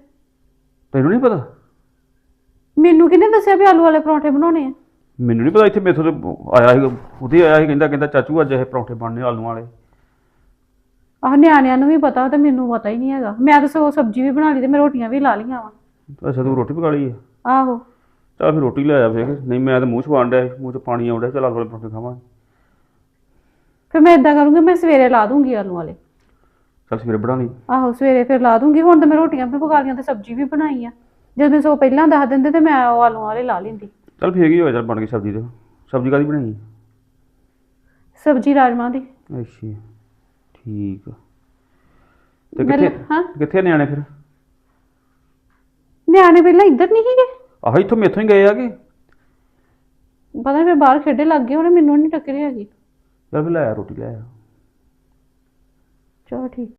ਤੈਨੂੰ ਨਹੀਂ ਪਤਾ? ਮੈਨੂੰ ਕਿਹਨੇ ਦੱਸਿਆ ਵੀ ਆਲੂ ਵਾਲੇ ਪਰੌਂਠੇ ਬਣਾਉਣੇ ਆ? ਮੈਨੂੰ ਨਹੀਂ ਪਤਾ ਇੱਥੇ ਮੇਥੋਂ ਤੇ ਆਇਆ ਸੀ ਉਹਦੇ ਆਇਆ ਸੀ ਕਹਿੰਦਾ ਕਹਿੰਦਾ ਚਾਚੂ ਅੱਜ ਇਹ ਪਰੌਂਠੇ ਬਣਨੇ ਆਲੂ ਵਾਲੇ। ਆਹ ਨਿਆਣਿਆਂ ਨੂੰ ਵੀ ਪਤਾ ਤੇ ਮੈਨੂੰ ਪਤਾ ਹੀ ਨਹੀਂ ਹੈਗਾ। ਮੈਂ ਤਾਂ ਸਗੋਂ ਸਬਜ਼ੀ ਵੀ ਬਣਾ ਲਈ ਤੇ ਮੈਂ ਰੋਟੀਆਂ ਵੀ ਲਾ ਲਈਆਂ ਵਾ। ਅੱਛਾ ਤੂੰ ਰੋਟੀ ਪਕਾ ਲਈ ਹੈ ਆਹੋ। ਚੱਲ ਫਿਰ ਰੋਟੀ ਲੈ ਆ ਫੇਰ। ਨਹੀਂ ਮੈਂ ਤਾਂ ਮੂੰਹ ਚ ਪਾਣ ਡਿਆ ਸੀ, ਮੂੰਹ ਚ ਪਾਣੀ ਆਉਂਦਾ ਚੱਲ ਆਲੂ ਵਾਲੇ ਪਰੌਂਠੇ ਖਾਵਾਂਗੇ। ਫਿਰ ਮੈਂ ਇਦਾਂ ਕਰੂੰਗੀ ਮੈਂ ਸਵੇਰੇ ਲਾ ਦੂੰਗੀ ਆਲੂ ਵਾਲੇ। ਚੱਲ ਸਵੇਰੇ ਬਣਾ ਲਈ। ਆਹੋ ਸਵੇਰੇ ਫਿਰ ਲਾ ਦੂੰਗੀ। ਹੁਣ ਤਾਂ ਮੈਂ ਰੋਟੀਆਂ ਵੀ ਪਕਾ ਲਈਆਂ ਤੇ ਸਬਜ਼ੀ ਵੀ ਬਣਾਈ ਆ। ਜਦੋਂ ਮੈਂ ਸਗੋਂ ਪਹਿਲਾਂ ਦੱਸ ਦਿੰਦੇ ਤੇ ਮੈਂ ਉਹ ਆਲੂ ਵਾਲੇ ਲਾ ਲੈਂਦੀ। ਚੱਲ ਫੇਰ ਕੀ ਹੋਇਆ? ਚੱਲ ਬਣ ਗਈ ਸਬਜ਼ੀ ਤੇ। ਸਬਜ਼ੀ ਕਾਦੀ ਬਣਾਈ? ਸਬਜ਼ੀ ਰਾਜਮਾਂ ਦੀ। ਅੱਛਾ। ਠੀਕ ਆ। ਤੇ ਕਿੱਥੇ ਹਾਂ? ਕਿੱਥੇ ਆ ਨਿਆਣੇ ਫਿਰ? ਨਿਆਣੇ ਪਹਿਲਾਂ ਇੱਧਰ ਨਹੀਂ ਸੀਗੇ ਆਹ ਇੱਥੋਂ ਮੇਥੋਂ ਹੀ ਗਏ ਆ ਕਿ? ਪਤਾ ਨਹੀਂ ਬਾਹਰ ਖੇਡੇ ਲੱਗ ਗਏ ਉਹਨੇ ਮੈਨੂੰ ਨਹੀਂ ਟੱਕਰੀ ਹੈਗੀ। ਚੱਲ ਫਿਰ ਲੈ ਆ ਰੋਟੀ ਲੈ ਆ। ਚਲੋ ਠੀਕ।